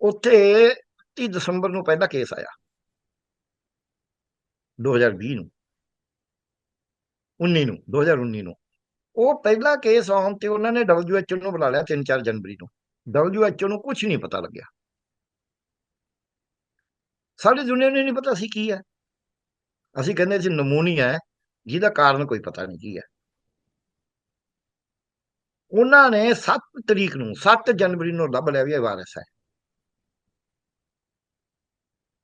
ਉੱਥੇ 30 ਦਸੰਬਰ ਨੂੰ ਪਹਿਲਾ ਕੇਸ ਆਇਆ। 2020 ਨੂੰ 19 ਨੂੰ 2019 ਨੂੰ। ਉਹ ਪਹਿਲਾ ਕੇਸ ਆਉਣ ਤੇ ਉਹਨਾਂ ਨੇ WHO ਨੂੰ ਬੁਲਾ ਲਿਆ 3-4 ਜਨਵਰੀ ਨੂੰ। WHO ਨੂੰ ਕੁਝ ਨਹੀਂ ਪਤਾ ਲੱਗਿਆ। ਸਾਡੀ ਦੁਨੀਆ ਨੂੰ ਨਹੀਂ ਪਤਾ ਸੀ ਕੀ ਹੈ। ਅਸੀਂ ਕਹਿੰਦੇ ਸੀ ਨਮੂਨੀਆ ਹੈ, ਜਿਹਦਾ ਕਾਰਨ ਕੋਈ ਪਤਾ ਨਹੀਂ ਕੀ ਹੈ। ਉਹਨਾਂ ਨੇ 7 ਤਰੀਕ ਨੂੰ 7 ਜਨਵਰੀ ਨੂੰ ਲੱਭ ਲਿਆ ਵੀ ਇਹ ਵਾਇਰਸ ਹੈ।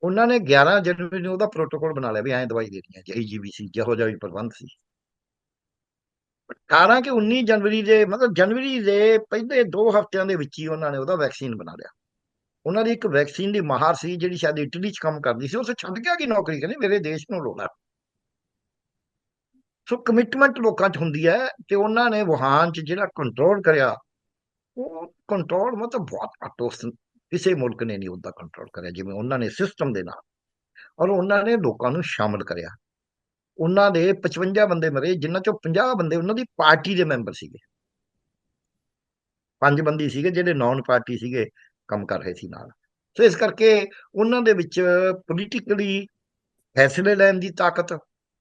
ਉਹਨਾਂ ਨੇ 11 ਜਨਵਰੀ ਨੂੰ ਉਹਦਾ ਪ੍ਰੋਟੋਕੋਲ ਬਣਾ ਲਿਆ ਵੀ ਐਂ ਦਵਾਈ ਦੇਣੀ ਹੈ, ਜਿਹੀ ਜੀਵੀ ਸੀ, ਜਿਹੋ ਜਿਹਾ ਵੀ ਪ੍ਰਬੰਧ ਸੀ। 18 ਕਿ 19 ਜਨਵਰੀ ਦੇ, ਮਤਲਬ ਜਨਵਰੀ ਦੇ ਪਹਿਲੇ 2 ਹਫ਼ਤਿਆਂ ਦੇ ਵਿੱਚ ਹੀ ਉਹਨਾਂ ਨੇ ਉਹਦਾ ਵੈਕਸੀਨ ਬਣਾ ਲਿਆ। ਉਹਨਾਂ ਦੀ ਇੱਕ ਵੈਕਸੀਨ ਦੀ ਮਾਹਰ ਸੀ, ਜਿਹੜੀ ਸ਼ਾਇਦ ਇਟਲੀ 'ਚ ਕੰਮ ਕਰਦੀ ਸੀ ਉਸ ਛੱਡ ਗਿਆ ਕਿ ਨੌਕਰੀ, ਕਹਿੰਦੀ ਮੇਰੇ ਦੇਸ਼ ਨੂੰ ਲੋੜ ਸੋ ਕਮਿਟਮੈਂਟ ਲੋਕਾਂ 'ਚ ਹੁੰਦੀ ਹੈ ਤੇ ਉਹਨਾਂ ਨੇ ਵੁਹਾਨ 'ਚ ਜਿਹੜਾ ਕੰਟਰੋਲ ਕਰਿਆ, ਉਹ ਕੰਟਰੋਲ ਮਤਲਬ ਬਹੁਤ ਘੱਟ ਉਸ ਕਿਸੇ ਮੁਲਕ ਨੇ ਨਹੀਂ ਉਹਦਾ ਕੰਟਰੋਲ ਕਰਿਆ, ਜਿਵੇਂ ਉਹਨਾਂ ਨੇ ਸਿਸਟਮ ਦੇ ਨਾਲ ਔਰ ਉਹਨਾਂ ਨੇ ਲੋਕਾਂ ਨੂੰ ਸ਼ਾਮਲ ਕਰਿਆ। ਉਹਨਾਂ ਦੇ 55 ਬੰਦੇ ਮਰੇ ਜਿਨ੍ਹਾਂ ਚੋਂ 50 ਬੰਦੇ ਉਹਨਾਂ ਦੀ ਪਾਰਟੀ ਦੇ ਮੈਂਬਰ ਸੀਗੇ। ਪੰਜ ਬੰਦੀ ਸੀਗੇ ਜਿਹੜੇ ਨਾਨ ਪਾਰਟੀ ਸੀਗੇ, ਕੰਮ ਕਰ ਰਹੇ ਸੀ ਨਾਲ। ਸੋ ਇਸ ਕਰਕੇ ਉਹਨਾਂ ਦੇ ਵਿੱਚ ਪੋਲੀਟੀਕਲੀ ਫੈਸਲੇ ਲੈਣ ਦੀ ਤਾਕਤ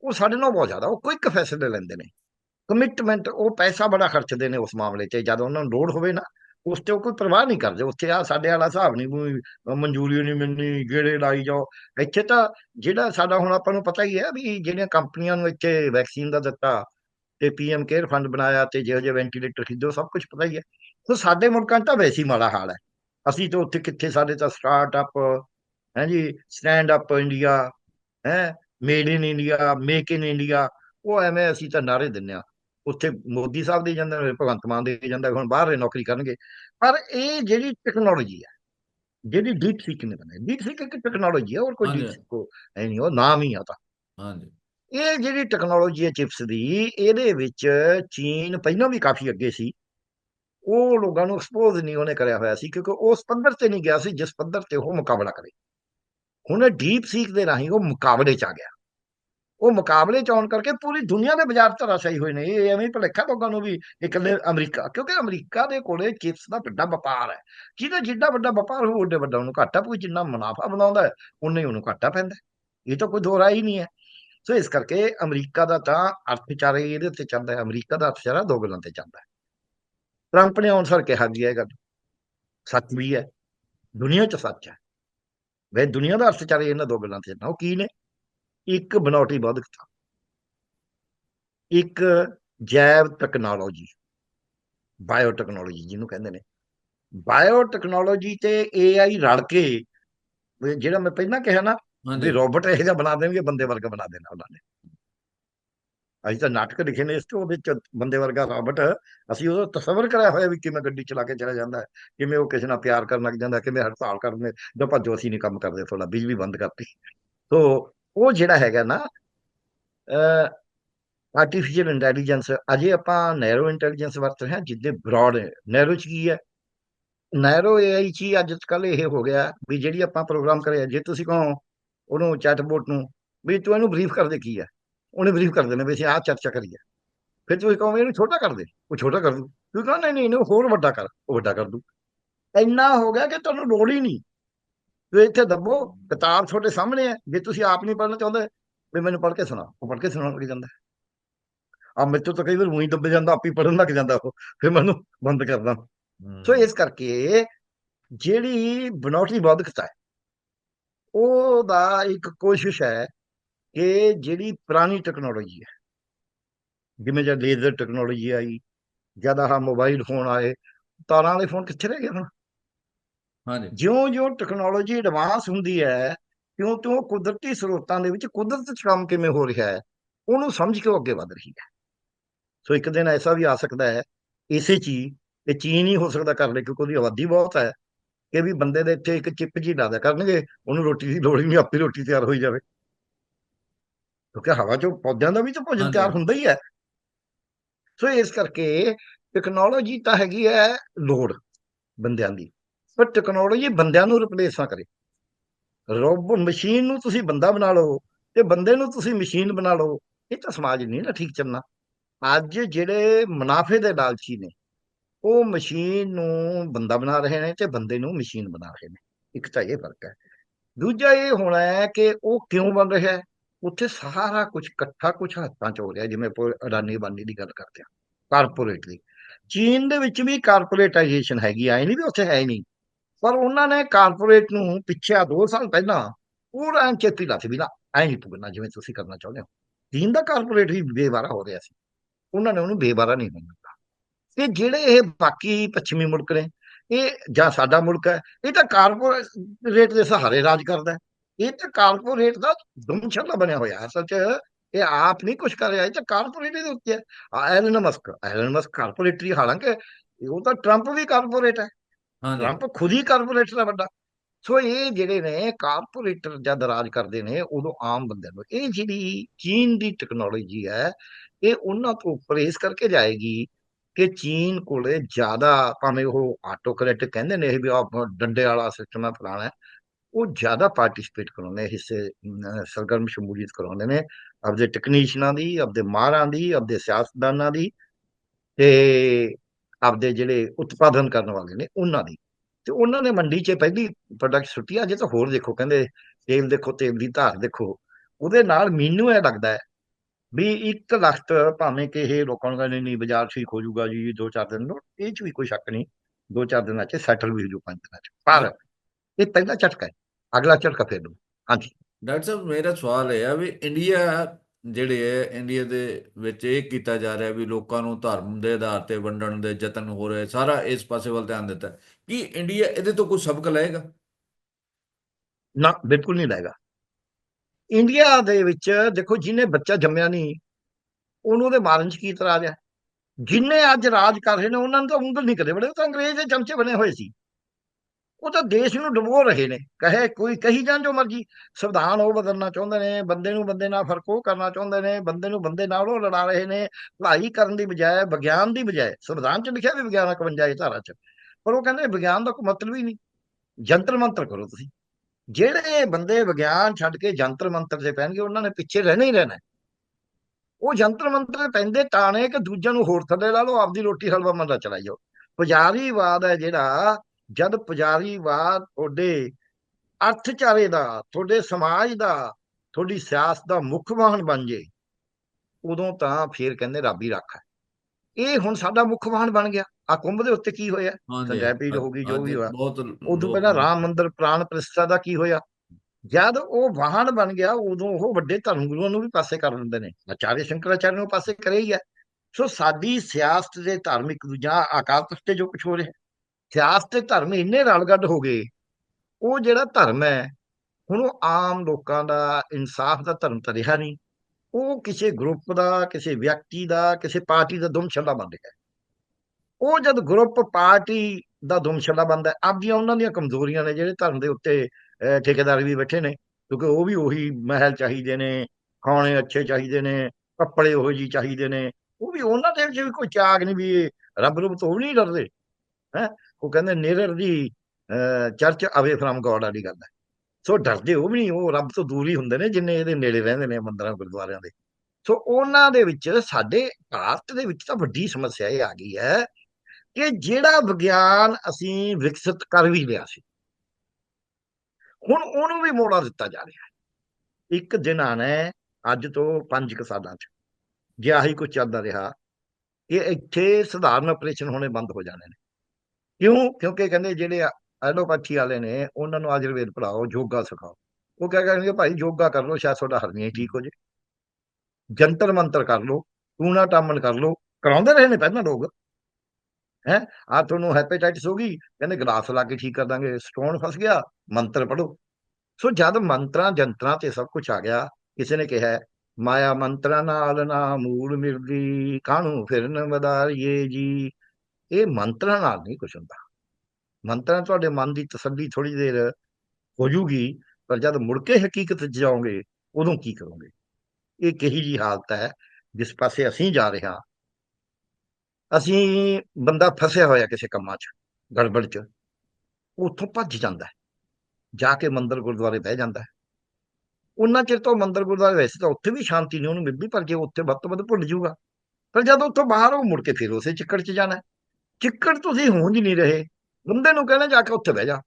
ਉਹ ਸਾਡੇ ਨਾਲ ਬਹੁਤ ਜ਼ਿਆਦਾ, ਉਹ ਕੁਇਕ ਫੈਸਲੇ ਲੈਂਦੇ ਨੇ। ਕਮਿਟਮੈਂਟ ਉਹ ਪੈਸਾ ਬੜਾ ਖਰਚਦੇ ਨੇ ਉਸ ਮਾਮਲੇ 'ਚ, ਜਦ ਉਹਨਾਂ ਨੂੰ ਲੋੜ ਹੋਵੇ ਨਾ, ਉਸ ਤੇ ਉਹ ਕੋਈ ਪਰਵਾਹ ਨਹੀਂ ਕਰਦੇ। ਉੱਥੇ ਆ ਸਾਡੇ ਵਾਲਾ ਹਿਸਾਬ ਨਹੀਂ ਵੀ ਮਨਜ਼ੂਰੀ ਨਹੀਂ ਮਿਲਣੀ, ਗੇੜੇ ਲਾਈ ਜਾਓ। ਇੱਥੇ ਤਾਂ ਜਿਹੜਾ ਸਾਡਾ ਹੁਣ ਆਪਾਂ ਨੂੰ ਪਤਾ ਹੀ ਹੈ ਵੀ ਜਿਹੜੀਆਂ ਕੰਪਨੀਆਂ ਨੂੰ ਇੱਥੇ ਵੈਕਸੀਨ ਦਾ ਦਿੱਤਾ ਤੇ ਪੀਐਮ ਕੇਅਰ ਫੰਡ ਬਣਾਇਆ ਤੇ ਜਿਹੋ ਜਿਹੇ ਵੈਂਟੀਲੇਟਰ ਖਰੀਦੋ, ਸਭ ਕੁਝ ਪਤਾ ਹੀ ਹੈ। ਸੋ ਸਾਡੇ ਮੁਲਕਾਂ 'ਚ ਤਾਂ ਵੈਸੇ ਹੀ ਮਾੜਾ ਹਾਲ ਹੈ। ਅਸੀਂ ਤਾਂ ਉੱਥੇ ਕਿੱਥੇ ਸਾਡੇ ਤਾਂ ਸਟਾਰਟਅਪ ਹੈ ਜੀ ਸਟੈਂਡ ਅਪ ਇੰਡੀਆ ਹੈ made in India make in India ਉਹ ਐਵੇਂ ਅਸੀਂ ਤਾਂ ਨਾਰੇ ਦਿੰਨੇ ਆ ਉੱਥੇ ਮੋਦੀ ਸਾਹਿਬ ਦੇ ਜਾਂਦਾ ਭਗਵੰਤ ਮਾਨ ਦੇ ਜਾਂਦਾ ਹੁਣ ਬਾਹਰ ਨੌਕਰੀ ਕਰਨਗੇ। ਪਰ ਇਹ ਜਿਹੜੀ ਟੈਕਨੋਲੋਜੀ ਹੈ ਜਿਹੜੀ ਡੀਪ ਸੀਕ ਨੇ ਬਣਾਈ ਡੀਪ ਸੀਕ ਇੱਕ ਟੈਕਨੋਲੋਜੀ ਹੈ ਹੋਰ ਕੋਈ ਡੀਪ ਸੀਕ ਹੈ ਨਹੀਂ ਉਹ ਨਾਮ ਹੀ ਆ ਤਾਂ। ਹਾਂਜੀ। ਇਹ ਜਿਹੜੀ ਟੈਕਨੋਲੋਜੀ ਹੈ ਚਿਪਸ ਦੀ ਇਹਦੇ ਵਿੱਚ ਚੀਨ ਪਹਿਲਾਂ ਵੀ ਕਾਫੀ ਅੱਗੇ ਸੀ। ਉਹ ਲੋਕਾਂ ਨੂੰ ਐਕਸਪੋਜ਼ ਨਹੀਂ ਉਹਨੇ ਕਰਿਆ ਹੋਇਆ ਸੀ ਕਿਉਂਕਿ ਉਸ ਪੱਧਰ ਤੇ ਨਹੀਂ ਗਿਆ ਸੀ ਜਿਸ ਪੱਧਰ ਤੇ ਉਹ ਮੁਕਾਬਲਾ ਕਰੇ। ਹੁਣ ਡੀਪ ਸੀਕ ਦੇ ਰਾਹੀਂ ਉਹ ਮੁਕਾਬਲੇ ਚ ਆ ਗਿਆ। ਉਹ ਮੁਕਾਬਲੇ ਚ ਆਉਣ ਕਰਕੇ ਪੂਰੀ ਦੁਨੀਆ ਦੇ ਬਾਜ਼ਾਰ ਧਰਾਸ਼ਾਹੀ ਹੋਏ ਨੇ। ਇਹ ਐਵੇਂ ਭਲੇਖਾ ਲੋਕਾਂ ਨੂੰ ਵੀ ਇਕੱਲੇ ਅਮਰੀਕਾ, ਕਿਉਂਕਿ ਅਮਰੀਕਾ ਦੇ ਕੋਲੇ ਚਿਪਸ ਦਾ ਵੱਡਾ ਵਪਾਰ ਹੈ। ਜਿਹਦਾ ਜਿੱਡਾ ਵੱਡਾ ਵਪਾਰ ਹੋ ਓਡੇ ਵੱਡਾ ਉਹਨੂੰ ਘਾਟਾ ਪਊ, ਜਿੰਨਾ ਮੁਨਾਫਾ ਬਣਾਉਂਦਾ ਹੈ ਉਨਾ ਹੀ ਉਹਨੂੰ ਘਾਟਾ ਪੈਂਦਾ ਇਹ ਤਾਂ ਕੋਈ ਦੋ ਹੀ ਨਹੀਂ ਹੈ। ਸੋ ਇਸ ਕਰਕੇ ਅਮਰੀਕਾ ਦਾ ਤਾਂ ਅਰਥਚਾਰਾ, ਇਹਦੇ ਉੱਤੇ ਚੱਲਦਾ ਹੈ, ਅਮਰੀਕਾ ਦਾ ਅਰਥਚਾਰਾ ਦੋ ਗੱਲਾਂ ਤੇ ਚੱਲਦਾ ਹੈ। ਟਰੰਪ ਨੇ ਅਨਸਰ ਕਿਹਾ ਵੀ ਇਹ ਗੱਲ ਸੱਚ ਵੀ ਹੈ, ਦੁਨੀਆ 'ਚ ਸੱਚ ਹੈ। ਵੇ ਦੁਨੀਆ ਦਾ ਅਰਥਚਾਰਾ ਇਹਨਾਂ ਦੋ ਗੱਲਾਂ ਤੇ ਚੱਲਦਾ ਉਹ ਕੀ ਨੇ? ਇੱਕ ਬਨੌਟੀ ਬੌਧਿਕਤਾ ਇੱਕ ਜੈਵ ਟੈਕਨੋਲੋਜੀ ਬਾਇਓ ਟੈਕਨੋਲੋਜੀ ਜਿਹਨੂੰ ਕਹਿੰਦੇ ਨੇ। ਬਾਇਓ ਟੈਕਨੋਲੋਜੀ ਤੇ ਏਆਈ ਰਲ ਕੇ ਜਿਹੜਾ ਮੈਂ ਪਹਿਲਾਂ ਕਿਹਾ ਨਾ ਵੀ ਰੋਬੋਟ ਇਹ ਜਿਹਾ ਬਣਾ ਦੇਣਗੇ ਬੰਦੇ ਵਰਗਾ ਬਣਾ ਦੇਣਾ ਉਹਨਾਂ ਨੇ। ਅਸੀਂ ਤਾਂ ਨਾਟਕ ਲਿਖੇ ਨੇ, ਇਸ ਤੋਂ ਉਹਦੇ ਚ ਬੰਦੇ ਵਰਗਾ ਰੋਬੋਟ ਅਸੀਂ ਉਹਦਾ ਤਸਵਰ ਕਰਾਇਆ ਹੋਇਆ ਵੀ ਕਿਵੇਂ ਗੱਡੀ ਚਲਾ ਕੇ ਚਲਾ ਜਾਂਦਾ ਹੈ, ਕਿਵੇਂ ਉਹ ਕਿਸੇ ਨਾਲ ਪਿਆਰ ਕਰਨ ਲੱਗ ਜਾਂਦਾ ਕਿਵੇਂ ਹੜਤਾਲ ਕਰਨੇ ਜੋ ਭੱਜੋ, ਅਸੀਂ ਨਹੀਂ ਕੰਮ ਕਰਦੇ, ਤੁਹਾਡਾ ਬਿਜਲੀ ਬੰਦ ਕਰਤੀ। ਸੋ ਉਹ ਜਿਹੜਾ ਹੈਗਾ ਨਾ ਆਰਟੀਫੀਸ਼ੀਅਲ ਇੰਟੈਲੀਜੈਂਸ ਅਜੇ ਆਪਾਂ ਨੈਰੋ ਇੰਟੈਲੀਜੈਂਸ ਵਰਤ ਰਹੇ ਹਾਂ ਜਿੱਦੇ ਬ੍ਰੌਡ ਨੈਰੋ ਚ ਕੀ ਹੈ? ਨੈਰੋ ਏਆਈ ਚ ਅੱਜ ਕੱਲ ਇਹ ਹੋ ਗਿਆ ਵੀ ਜਿਹੜੀ ਆਪਾਂ ਪ੍ਰੋਗਰਾਮ ਕਰਿਆ, ਜੇ ਤੁਸੀਂ ਕਹੋ ਉਹਨੂੰ ਚੈਟਬੋਟ ਨੂੰ, ਵੀ ਤੂੰ ਇਹਨੂੰ ਬਰੀਫ ਕਰ ਦੇ ਕੀ ਹੈ। ਉਹਨੇ ਬਰੀਫ ਕਰ ਦੇਣਾ ਵੀ ਅਸੀਂ ਆਹ ਚਰਚਾ ਕਰੀਏ। ਫਿਰ ਤੁਸੀਂ ਕਹੋ ਇਹਨੂੰ ਛੋਟਾ ਕਰ ਦੇ ਉਹ ਛੋਟਾ ਕਰ ਦੂ। ਤੂੰ ਕਹੋ ਨਹੀਂ ਨਹੀਂ ਇਹਨੂੰ ਹੋਰ ਵੱਡਾ ਕਰ ਉਹ ਵੱਡਾ ਕਰ ਦੂ। ਇੰਨਾ ਹੋ ਗਿਆ ਕਿ ਤੁਹਾਨੂੰ ਲੋੜ ਹੀ ਨਹੀਂ। ਤੇ ਇੱਥੇ ਦੱਬੋ ਕਿਤਾਬ ਤੁਹਾਡੇ ਸਾਹਮਣੇ ਹੈ। ਜੇ ਤੁਸੀਂ ਆਪ ਨਹੀਂ ਪੜ੍ਹਨਾ ਚਾਹੁੰਦੇ ਵੀ ਮੈਨੂੰ ਪੜ੍ਹ ਕੇ ਸੁਣਾ ਉਹ ਪੜ੍ਹ ਕੇ ਸੁਣਾਉਣ ਲੱਗ ਜਾਂਦਾ। ਆ ਮੇਰੇ ਤੋਂ ਤਾਂ ਕਈ ਵਾਰ ਮੂੰਹ ਦੱਬ ਜਾਂਦਾ ਆਪੀ ਪੜ੍ਹਨ ਲੱਗ ਜਾਂਦਾ ਉਹ ਫਿਰ ਮੈਨੂੰ ਬੰਦ ਕਰਦਾ। ਸੋ ਇਸ ਕਰਕੇ ਜਿਹੜੀ ਬਨੌਟੀ ਬੌਧਿਕਤਾ ਹੈ ਉਹਦਾ ਇੱਕ ਕੋਸ਼ਿਸ਼ ਹੈ ਕਿ ਜਿਹੜੀ ਪੁਰਾਣੀ ਟੈਕਨੋਲੋਜੀ ਹੈ ਜਿਵੇਂ ਜਦ ਲੇਜ਼ਰ ਟੈਕਨੋਲੋਜੀ ਆਈ ਜਦ ਆਹ ਮੋਬਾਈਲ ਫੋਨ ਆਏ ਤਾਰਾਂ ਵਾਲੇ ਫੋਨ ਕਿੱਥੇ ਰਹਿ ਗਏ ਹੁਣ? ਹਾਂਜੀ। ਜਿਉਂ-ਜਿਉਂ ਟੈਕਨੋਲੋਜੀ ਐਡਵਾਂਸ ਹੁੰਦੀ ਹੈ ਤਿਉਂ-ਤਿਉਂ ਕੁਦਰਤੀ ਸਰੋਤਾਂ ਦੇ ਵਿੱਚ ਕੁਦਰਤ 'ਚ ਕੰਮ ਕਿਵੇਂ ਹੋ ਰਿਹਾ ਹੈ ਉਹਨੂੰ ਸਮਝ ਕੇ ਅੱਗੇ ਵਧ ਰਹੀ ਹੈ। ਸੋ ਇੱਕ ਦਿਨ ਐਸਾ ਵੀ ਆ ਸਕਦਾ ਹੈ ਇਸੇ ਚੀਜ਼ ਤੇ ਚੀਨ ਹੀ ਹੋ ਸਕਦਾ ਕਰ ਲੇ ਕਿਉਂਕਿ ਉਹਦੀ ਆਬਾਦੀ ਬਹੁਤ ਹੈ ਕਿ ਵੀ ਬੰਦੇ ਦੇ ਇੱਥੇ ਇੱਕ ਚਿੱਪ ਜੀ ਲਾ ਦਿਆ ਕਰਨਗੇ ਉਹਨੂੰ ਰੋਟੀ ਦੀ ਲੋੜ ਹੀ ਨਹੀਂ ਆਪੇ ਰੋਟੀ ਤਿਆਰ ਹੋਈ ਜਾਵੇ। ਕਿਉਂਕਿ ਹਵਾ ਚੋਂ ਪੌਦਿਆਂ ਦਾ ਵੀ ਤਾਂ ਭੋਜਨ। ਤਿਆਰ ਹੁੰਦਾ ਹੀ ਹੈ। ਸੋ ਇਸ ਕਰਕੇ ਟੈਕਨੋਲੋਜੀ ਤਾਂ ਹੈਗੀ ਹੈ ਲੋੜ ਬੰਦਿਆਂ ਦੀ। ਪਰ ਟੈਕਨੋਲੋਜੀ ਬੰਦਿਆਂ ਨੂੰ ਰਿਪਲੇਸ ਨਾ ਕਰੇ। ਰੋਬੋ ਮਸ਼ੀਨ ਨੂੰ ਤੁਸੀਂ ਬੰਦਾ ਬਣਾ ਲਓ ਤੇ ਬੰਦੇ ਨੂੰ ਤੁਸੀਂ ਮਸ਼ੀਨ ਬਣਾ ਲਓ ਇਹ ਤਾਂ ਸਮਾਜ ਨਹੀਂ ਨਾ ਠੀਕ ਚੱਲਣਾ। ਅੱਜ ਜਿਹੜੇ ਮੁਨਾਫੇ ਦੇ ਲਾਲਚੀ ਨੇ ਉਹ ਮਸ਼ੀਨ ਨੂੰ ਬੰਦਾ ਬਣਾ ਰਹੇ ਨੇ ਤੇ ਬੰਦੇ ਨੂੰ ਮਸ਼ੀਨ ਬਣਾ ਰਹੇ ਨੇ। ਇੱਕ ਤਾਂ ਇਹ ਫ਼ਰਕ ਹੈ। ਦੂਜਾ ਇਹ ਹੋਣਾ ਹੈ ਕਿ ਉਹ ਕਿਉਂ ਬਣ ਰਿਹਾ ਹੈ? ਉੱਥੇ ਸਾਰਾ ਕੁਝ ਇਕੱਠਾ ਕੁਝ ਹੱਥਾਂ 'ਚ ਹੋ ਰਿਹਾ, ਜਿਵੇਂ ਆਪਾਂ ਅਡਾਨੀ ਬਾਨੀ ਦੀ ਗੱਲ ਕਰਦੇ ਹਾਂ ਕਾਰਪੋਰੇਟਲੀ ਚੀਨ ਦੇ ਵਿੱਚ ਵੀ ਕਾਰਪੋਰੇਟਾਈਜੇਸ਼ਨ ਹੈਗੀ ਆਈ ਨਹੀਂ ਵੀ ਉੱਥੇ ਹੈ ਹੀ ਨਹੀਂ। ਪਰ ਉਹਨਾਂ ਨੇ ਕਾਰਪੋਰੇਟ ਨੂੰ ਪਿੱਛੇ 2 ਸਾਲ ਪਹਿਲਾਂ ਪੂਰਾ ਚੇਤੀ ਲਾ ਵੀ ਨਾ, ਐਂ ਨਹੀਂ ਪੁੱਗਣਾ ਜਿਵੇਂ ਤੁਸੀਂ ਕਰਨਾ ਚਾਹੁੰਦੇ ਹੋ। ਚੀਨ ਦਾ ਕਾਰਪੋਰੇਟ ਵੀ ਬੇਵਾਰਾ ਹੋ ਰਿਹਾ ਸੀ। ਉਹਨਾਂ ਨੇ ਉਹਨੂੰ ਬੇਵਾਰਾ ਨਹੀਂ ਹੋਣ ਦਿੱਤਾ ਤੇ ਜਿਹੜੇ ਇਹ ਬਾਕੀ ਪੱਛਮੀ ਮੁਲਕ ਨੇ, ਇਹ ਜਾਂ ਸਾਡਾ ਮੁਲਕ ਹੈ, ਇਹ ਤਾਂ ਕਾਰਪੋਰੇਟ ਦੇ ਸਹਾਰੇ ਰਾਜ ਕਰਦਾ ਇਹ ਤਾਂ ਕਾਰਪੋਰੇਟ ਦਾ ਦੁਮਛਲਾ ਬਣਿਆ ਹੋਇਆ ਹੈ ਅਸਲ 'ਚ ਇਹ ਆਪ ਨਹੀਂ ਕੁਝ ਕਰ ਰਿਹਾ ਇਹ ਤਾਂ ਕਾਰਪੋਰੇਟ ਦੇ ਉੱਤੇ ਹੈ। ਐਲਨ ਮਸਕ ਐਲਨ ਮਸਕ ਕਾਰਪੋਰੇਟਰੀ ਹਾਲਾਂਕਿ ਉਹ ਤਾਂ ਟਰੰਪ ਵੀ ਕਾਰਪੋਰੇਟ ਹੈ। ਟਰੰਪ ਖੁਦ ਹੀ ਕਾਰਪੋਰੇਟਰ ਹੈ ਵੱਡਾ। ਸੋ ਇਹ ਜਿਹੜੇ ਨੇ ਕਾਰਪੋਰੇਟਰ ਜਦ ਰਾਜ ਕਰਦੇ ਨੇ ਉਦੋਂ ਆਮ ਬੰਦਿਆਂ ਨੂੰ ਇਹ ਜਿਹੜੀ ਚੀਨ ਦੀ ਟੈਕਨੋਲੋਜੀ ਹੈ ਇਹ ਉਹਨਾਂ ਤੋਂ ਇਸ ਕਰਕੇ ਜਾਏਗੀ ਕਿ ਚੀਨ ਕੋਲੇ ਜ਼ਿਆਦਾ ਭਾਵੇਂ ਉਹ ਆਟੋਕ੍ਰੈਟਿਕ ਕਹਿੰਦੇ ਨੇ ਇਹ ਵੀ ਡੰਡੇ ਵਾਲਾ ਸਿਸਟਮ ਹੈ ਫਲਾਣਾ ਹੈ, ਉਹ ਜ਼ਿਆਦਾ ਪਾਰਟਿਸਿਪੇਟ ਕਰਾਉਂਦੇ ਨੇ, ਹਿੱਸੇ ਸਰਗਰਮ ਸ਼ਮੂਲੀਅਤ ਕਰਾਉਂਦੇ ਨੇ, ਆਪਦੇ ਟੈਕਨੀਸ਼ੀਅਨਾਂ ਦੀ, ਆਪਦੇ ਮਾਹਰਾਂ ਦੀ, ਆਪਦੇ ਸਿਆਸਤਦਾਨਾਂ ਦੀ ਤੇ ਆਪਦੇ ਜਿਹੜੇ ਉਤਪਾਦਨ ਕਰਨ ਵਾਲੇ ਨੇ, ਉਹਨਾਂ ਦੀ। ਤੇ ਉਹਨਾਂ ਨੇ ਮੰਡੀ 'ਚ ਪਹਿਲੀ ਪ੍ਰੋਡਕਟ ਸੁੱਟੀ ਅਜੇ ਤਾਂ ਹੋਰ ਦੇਖੋ, ਕਹਿੰਦੇ ਤੇਲ ਦੇਖੋ, ਤੇਲ ਦੀ ਧਾਰ ਦੇਖੋ। ਉਹਦੇ ਨਾਲ ਮੈਨੂੰ ਇਹ ਲੱਗਦਾ ਹੈ ਵੀ ਇੱਕ ਲਖਤ ਭਾਵੇਂ ਕਿ ਇਹ ਲੋਕਾਂ ਨੂੰ ਕਹਿੰਦੇ, ਨਹੀਂ, ਬਾਜ਼ਾਰ ਠੀਕ ਹੋ ਜਾਊਗਾ ਜੀ ਦੋ ਚਾਰ ਦਿਨ ਨੂੰ। ਇਹ 'ਚ ਵੀ ਕੋਈ ਸ਼ੱਕ ਨਹੀਂ, ਦੋ ਚਾਰ ਦਿਨਾਂ 'ਚ ਸੈਟਲ ਵੀ ਹੋ ਜਾਊ ਪੰਜ ਦਿਨਾਂ 'ਚ। ਪਰ ਇਹ ਪਹਿਲਾ ਝਟਕਾ ਹੈ। ਅਗਲਾ ਝਟਕਾ ਫਿਰ ਲਓ ਹਾਂਜੀ। ਡਾਕਟਰ ਸਾਹਿਬ ਮੇਰਾ ਸਵਾਲ ਇਹ ਆ ਵੀ ਇੰਡੀਆ ਜਿਹੜੇ ਹੈ ਇੰਡੀਆ ਦੇ ਵਿੱਚ ਇਹ ਕੀਤਾ ਜਾ ਰਿਹਾ ਵੀ ਲੋਕਾਂ ਨੂੰ ਧਰਮ ਦੇ ਆਧਾਰ ਤੇ ਵੰਡਣ ਦੇ ਯਤਨ ਹੋ ਰਹੇ ਸਾਰਾ ਇਸ ਪਾਸੇ ਵੱਲ ਧਿਆਨ ਦਿੱਤਾ। ਕੀ ਇੰਡੀਆ ਇਹਦੇ ਤੋਂ ਕੋਈ ਸਬਕ ਲਏਗਾ? ਨਾ ਬਿਲਕੁਲ ਨਹੀਂ ਲਏਗਾ। ਇੰਡੀਆ ਦੇ ਵਿੱਚ ਦੇਖੋ ਜਿਹਨੇ ਬੱਚਾ ਜੰਮਿਆ ਨਹੀਂ ਉਹਨੂੰ ਉਹਦੇ ਮਾਰਨ 'ਚ ਕੀ ਇਤਰਾਜ਼ ਹੈ ਜਿੰਨੇ ਅੱਜ ਰਾਜ ਕਰ ਰਹੇ ਨੇ ਉਹਨਾਂ ਨੂੰ ਤਾਂ ਉਂਗਲ ਨਹੀਂ ਕਦੇ ਬੜੇ ਉਹ ਤਾਂ ਅੰਗਰੇਜ਼ ਦੇ ਚਮਚੇ ਬਣੇ ਹੋਏ ਸੀ। ਉਹ ਤਾਂ ਦੇਸ਼ ਨੂੰ ਡੁਬੋ ਰਹੇ ਨੇ। ਕਹੇ ਕੋਈ, ਕਹੀ ਜਾਣ ਜੋ ਮਰਜ਼ੀ। ਸੰਵਿਧਾਨ ਉਹ ਬਦਲਣਾ ਚਾਹੁੰਦੇ ਨੇ, ਬੰਦੇ ਨੂੰ ਬੰਦੇ ਨਾਲ ਫ਼ਰਕ ਉਹ ਕਰਨਾ ਚਾਹੁੰਦੇ ਨੇ, ਬੰਦੇ ਨੂੰ ਬੰਦੇ ਨਾਲ ਉਹ ਲੜਾ ਰਹੇ ਨੇ ਪੜ੍ਹਾਈ ਕਰਨ ਦੀ ਬਜਾਏ, ਵਿਗਿਆਨ ਦੀ ਬਜਾਏ। ਸੰਵਿਧਾਨ 'ਚ ਲਿਖਿਆ ਵੀ ਵਿਗਿਆਨ 51 ਧਾਰਾ 'ਚ। ਪਰ ਉਹ ਕਹਿੰਦੇ ਵਿਗਿਆਨ ਦਾ ਕੋਈ ਮਤਲਬ ਹੀ ਨਹੀਂ। ਜੰਤਰ ਮੰਤਰ ਕਰੋ ਤੁਸੀਂ। ਜਿਹੜੇ ਬੰਦੇ ਵਿਗਿਆਨ ਛੱਡ ਕੇ ਜੰਤਰ ਮੰਤਰ ਤੇ ਪੈਣਗੇ, ਉਹਨਾਂ ਨੇ ਪਿੱਛੇ ਰਹਿਣਾ ਹੀ ਰਹਿਣਾ। ਉਹ ਜੰਤਰ ਮੰਤਰ ਪੈਂਦੇ ਤਾਂ ਨੇ ਕਿ ਦੂਜਿਆਂ ਨੂੰ ਹੋਰ ਥੱਲੇ ਲਾ ਲਓ, ਆਪਦੀ ਰੋਟੀ ਹਲਵਾ ਮੰਦਾ ਚਲਾਈ ਜਾਓ। ਪੁਜਾਰੀਵਾਦ ਹੈ ਜਿਹੜਾ ਜਦ ਪੁਜਾਰੀਵਾਦ ਤੁਹਾਡੇ ਅਰਥਚਾਰੇ ਦਾ ਤੁਹਾਡੇ ਸਮਾਜ ਦਾ ਤੁਹਾਡੀ ਸਿਆਸਤ ਦਾ ਮੁੱਖ ਵਾਹਨ ਬਣ ਜੇ ਉਦੋਂ ਤਾਂ ਫੇਰ ਕਹਿੰਦੇ ਰੱਬ ਹੀ ਰੱਖਾ ਇਹ ਹੁਣ ਸਾਡਾ ਮੁੱਖ ਵਾਹਨ ਬਣ ਗਿਆ। ਆ ਕੁੰਭ ਦੇ ਉੱਤੇ ਕੀ ਹੋਇਆ? ਹਾਂਜੀ। ਸੰਜੈ ਪੀੜ ਹੋ ਗਈ ਜੋ ਵੀ ਹੋਇਆ। ਉਦੋਂ ਪਹਿਲਾਂ ਰਾਮ ਮੰਦਿਰ ਪ੍ਰਾਣ ਪ੍ਰਤਿਸ਼ਠਾ ਦਾ ਕੀ ਹੋਇਆ? ਜਦ ਉਹ ਵਾਹਨ ਬਣ ਗਿਆ ਉਦੋਂ ਉਹ ਵੱਡੇ ਧਰਮ ਗੁਰੂਆਂ ਨੂੰ ਵੀ ਪਾਸੇ ਕਰ ਦਿੰਦੇ ਨੇ। ਆਚਾර්य ਸ਼ੰਕਰਾਚਾਰਿਆ ਨੂੰ ਪਾਸੇ ਕਰੇ ਹੀ ਹੈ। ਸੋ ਸਾਡੀ ਸਿਆਸਤ ਦੇ ਧਾਰਮਿਕ ਦੂਜਾ ਆਕਾਲ ਤਖਤ ਤੇ ਜੋ ਕੁਝ ਹੋ ਰਿਹਾ। ਸਿਆਸਤ ਤੇ ਧਰਮ ਇੰਨੇ ਰਲਗੱਡ ਹੋ ਗਏ ਉਹ ਜਿਹੜਾ ਧਰਮ ਹੈ ਹੁਣ ਉਹ ਆਮ ਲੋਕਾਂ ਦਾ ਇਨਸਾਫ ਦਾ ਧਰਮ ਤਾਂ ਰਿਹਾ ਨਹੀਂ ਉਹ ਕਿਸੇ ਗਰੁੱਪ ਦਾ ਕਿਸੇ ਵਿਅਕਤੀ ਦਾ ਕਿਸੇ ਪਾਰਟੀ ਦਾ ਦੁਮਛੱਲਾ ਬਣ ਰਿਹਾ ਉਹ ਜਦ ਗਰੁੱਪ ਪਾਰਟੀ ਦਾ ਦੁਮਛੱਲਾ ਬਣਦਾ ਆਪਦੀਆਂ ਉਹਨਾਂ ਦੀਆਂ ਕਮਜ਼ੋਰੀਆਂ ਨੇ ਜਿਹੜੇ ਧਰਮ ਦੇ ਉੱਤੇ ਅਹ, ਠੇਕੇਦਾਰ ਵੀ ਬੈਠੇ ਨੇ ਕਿਉਂਕਿ ਉਹ ਵੀ ਉਹੀ ਮਹਿਲ ਚਾਹੀਦੇ ਨੇ ਖਾਣੇ ਅੱਛੇ ਚਾਹੀਦੇ ਨੇ ਕੱਪੜੇ ਉਹੋ ਜੀ ਚਾਹੀਦੇ ਨੇ ਉਹ ਵੀ ਉਹਨਾਂ ਦੇ ਵਿੱਚ ਵੀ ਕੋਈ ਚਾਗ ਨਹੀਂ ਵੀ ਇਹ ਰੱਬ ਨੂੰ ਤੋਂ ਵੀ ਨਹੀਂ ਡਰਦੇ ਹੈ। ਉਹ ਕਹਿੰਦੇ ਨੇਰਰ ਦੀ ਚਰਚ ਅਵੇ ਫਰਮ ਗੋਡ ਵਾਲੀ ਗੱਲ ਹੈ। ਸੋ ਡਰਦੇ ਉਹ ਵੀ ਨਹੀਂ, ਉਹ ਰੱਬ ਤੋਂ ਦੂਰ ਹੀ ਹੁੰਦੇ ਨੇ ਜਿੰਨੇ ਇਹਦੇ ਨੇੜੇ ਰਹਿੰਦੇ ਨੇ ਮੰਦਰਾਂ ਗੁਰਦੁਆਰਿਆਂ ਦੇ। ਸੋ ਉਹਨਾਂ ਦੇ ਵਿੱਚ, ਸਾਡੇ ਭਾਰਤ ਦੇ ਵਿੱਚ ਤਾਂ ਵੱਡੀ ਸਮੱਸਿਆ ਇਹ ਆ ਗਈ ਹੈ ਕਿ ਜਿਹੜਾ ਵਿਗਿਆਨ ਅਸੀਂ ਵਿਕਸਿਤ ਕਰ ਵੀ ਲਿਆ ਸੀ, ਹੁਣ ਉਹਨੂੰ ਵੀ ਮੋੜਾ ਦਿੱਤਾ ਜਾ ਰਿਹਾ ਹੈ। ਇੱਕ ਦਿਨ ਆਣਾ ਹੈ, ਅੱਜ ਤੋਂ 5 ਕੁ ਸਾਲਾਂ ਚ, ਜੇ ਆਹੀ ਕੁਝ ਚੱਲਦਾ ਰਿਹਾ, ਇਹ ਇੱਥੇ ਸਧਾਰਨ ਆਪਰੇਸ਼ਨ ਹੋਣੇ ਬੰਦ ਹੋ ਜਾਣੇ ਨੇ। ਕਿਉਂ? ਕਿਉਂਕਿ ਕਹਿੰਦੇ ਜਿਹੜੇ ਐਲੋਪੈਥੀ ਵਾਲੇ ਨੇ, ਉਹਨਾਂ ਨੂੰ ਆਯੁਰਵੇਦ ਪੜਾਓ ਯੋਗਾ ਸਿਖਾਓ। ਉਹ ਕਹਿ ਕਹਿੰਦੇ ਭਾਈ ਯੋਗਾ ਕਰ ਲਓ, ਸ਼ਾਇਦ ਤੁਹਾਡਾ ਹਰਨੀਆ ਠੀਕ ਹੋ ਜੇ। ਜੰਤਰ ਮੰਤਰ ਕਰ ਲਓ, ਟੂਣਾ ਟਾਮਣ ਕਰ ਲਓ, ਕਰਾਉਂਦੇ ਰਹੇ ਨੇ ਪਹਿਲਾਂ ਲੋਕ। ਹੈ? ਆ ਤੁਹਾਨੂੰ ਹੈਪੇਟਾਈਟਿਸ ਹੋ ਗਈ, ਕਹਿੰਦੇ ਗਲਾਸ ਲਾ ਕੇ ਠੀਕ ਕਰ ਦਾਂਗੇ, ਸਟੋਨ ਫਸ ਗਿਆ, ਮੰਤਰ ਪੜੋ ਸੋ ਜਦ ਮੰਤਰਾਂ, ਜੰਤਰਾਂ ਤੇ ਸਭ ਕੁਝ ਆ ਗਿਆ, ਕਿਸੇ ਨੇ ਕਿਹਾ, ਮਾਇਆ ਮੰਤਰਾਂ ਨਾਲ ਨਾ ਮੂਲ ਮਿਲਦੀ, ਕਾਹਨੂੰ ਫਿਰਨ ਵਧਾਰੀਏ ਜੀ? ਇਹ ਮੰਤਰਾਂ ਨਾਲ ਨਹੀਂ ਕੁਝ ਹੁੰਦਾ। ਮੰਤਰਾਂ ਤੁਹਾਡੇ ਮਨ ਦੀ ਤਸੱਲੀ ਥੋੜੀ ਦੇਰ ਹੋ ਜੂਗੀ, ਪਰ ਜਦ ਮੁੜ ਕੇ ਹਕੀਕਤ 'ਚ ਜਾਓਗੇ, ਉਦੋਂ ਕੀ ਕਰੋਗੇ? ਇਹ ਕਿਹੀ ਜੀ ਹਾਲਤ ਹੈ ਜਿਸ ਪਾਸੇ ਅਸੀਂ ਜਾ ਰਹੇ ਹਾਂ। ਅਸੀਂ ਬੰਦਾ ਫਸਿਆ ਹੋਇਆ ਕਿਸੇ ਕੰਮਾਂ 'ਚ, ਗੜਬੜ 'ਚ, ਉੱਥੋਂ ਭੱਜ ਜਾਂਦਾ ਜਾ ਕੇ ਮੰਦਰ ਗੁਰਦੁਆਰੇ ਬਹਿ ਜਾਂਦਾ ਉਹਨਾਂ ਚਿਰ ਤੋਂ ਮੰਦਰ ਗੁਰਦੁਆਰੇ ਵੈਸੇ ਤਾਂ ਉੱਥੇ ਵੀ ਸ਼ਾਂਤੀ ਨਹੀਂ, ਉਹਨੂੰ ਮਿਲਦੀ ਪਰ ਜੇ ਉੱਥੇ ਵੱਧ ਤੋਂ ਵੱਧ ਭੁੱਲ ਜਾਊਗਾ ਪਰ ਜਦ ਉੱਥੋਂ ਬਾਹਰ ਉਹ ਮੁੜ ਕੇ ਫਿਰ ਉਸੇ ਚਿੱਕੜ 'ਚ ਜਾਣਾ ਚਿੱਕੜ ਤੁਸੀਂ ਹੋਂਦ ਨਹੀਂ ਰਹੇ। ਬੰਦੇ ਨੂੰ ਕਹਿੰਦੇ ਜਾ ਕੇ ਉੱਥੇ ਬਹਿ ਜਾ।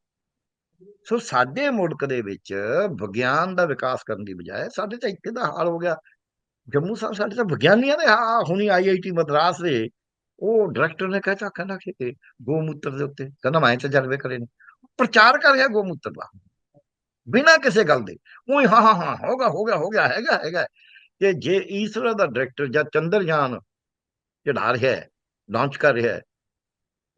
ਸੋ ਸਾਡੇ ਮੁਲਕ ਦੇ ਵਿੱਚ ਵਿਗਿਆਨ ਦਾ ਵਿਕਾਸ ਕਰਨ ਦੀ ਬਜਾਏ ਸਾਡੇ ਤਾਂ ਇੱਥੇ ਦਾ ਹਾਲ ਹੋ ਗਿਆ। ਜੰਮੂ ਸਾਹਿਬ ਸਾਡੇ ਤਾਂ ਵਿਗਿਆਨੀਆਂ ਦੇ ਹਾਂ ਹੁਣੀ ਆਈਆਈਟੀ ਮਦਰਾਸ ਦੇ, ਉਹ ਡਾਇਰੈਕਟਰ ਨੇ ਕਹਿਤਾ, ਕਹਿੰਦਾ ਕਿ ਗੋਮੂਤਰ ਦੇ ਉੱਤੇ, ਕਹਿੰਦਾ ਮੈਂ ਤਜਰਬੇ ਕਰੇ ਨੇ। ਪ੍ਰਚਾਰ ਕਰ ਰਿਹਾ ਗੋਮੂਤਰ ਦਾ। ਬਿਨਾਂ ਕਿਸੇ ਗੱਲ ਦੇ। ਉਹ ਹਾਂ ਹਾਂ ਹਾਂ ਹੋਗਾ ਹੋ ਗਿਆ ਹੋ ਗਿਆ, ਹੈਗਾ ਹੈਗਾ। ਕਿ ਜੇ ਈਸ਼ਵਰ ਦਾ ਡਾਇਰੈਕਟਰ ਜਾਂ ਚੰਦਰਯਾਨ ਚੜਾ ਰਿਹਾ ਹੈ ਲਾਂਚ ਕਰ ਰਿਹਾ ਹੈ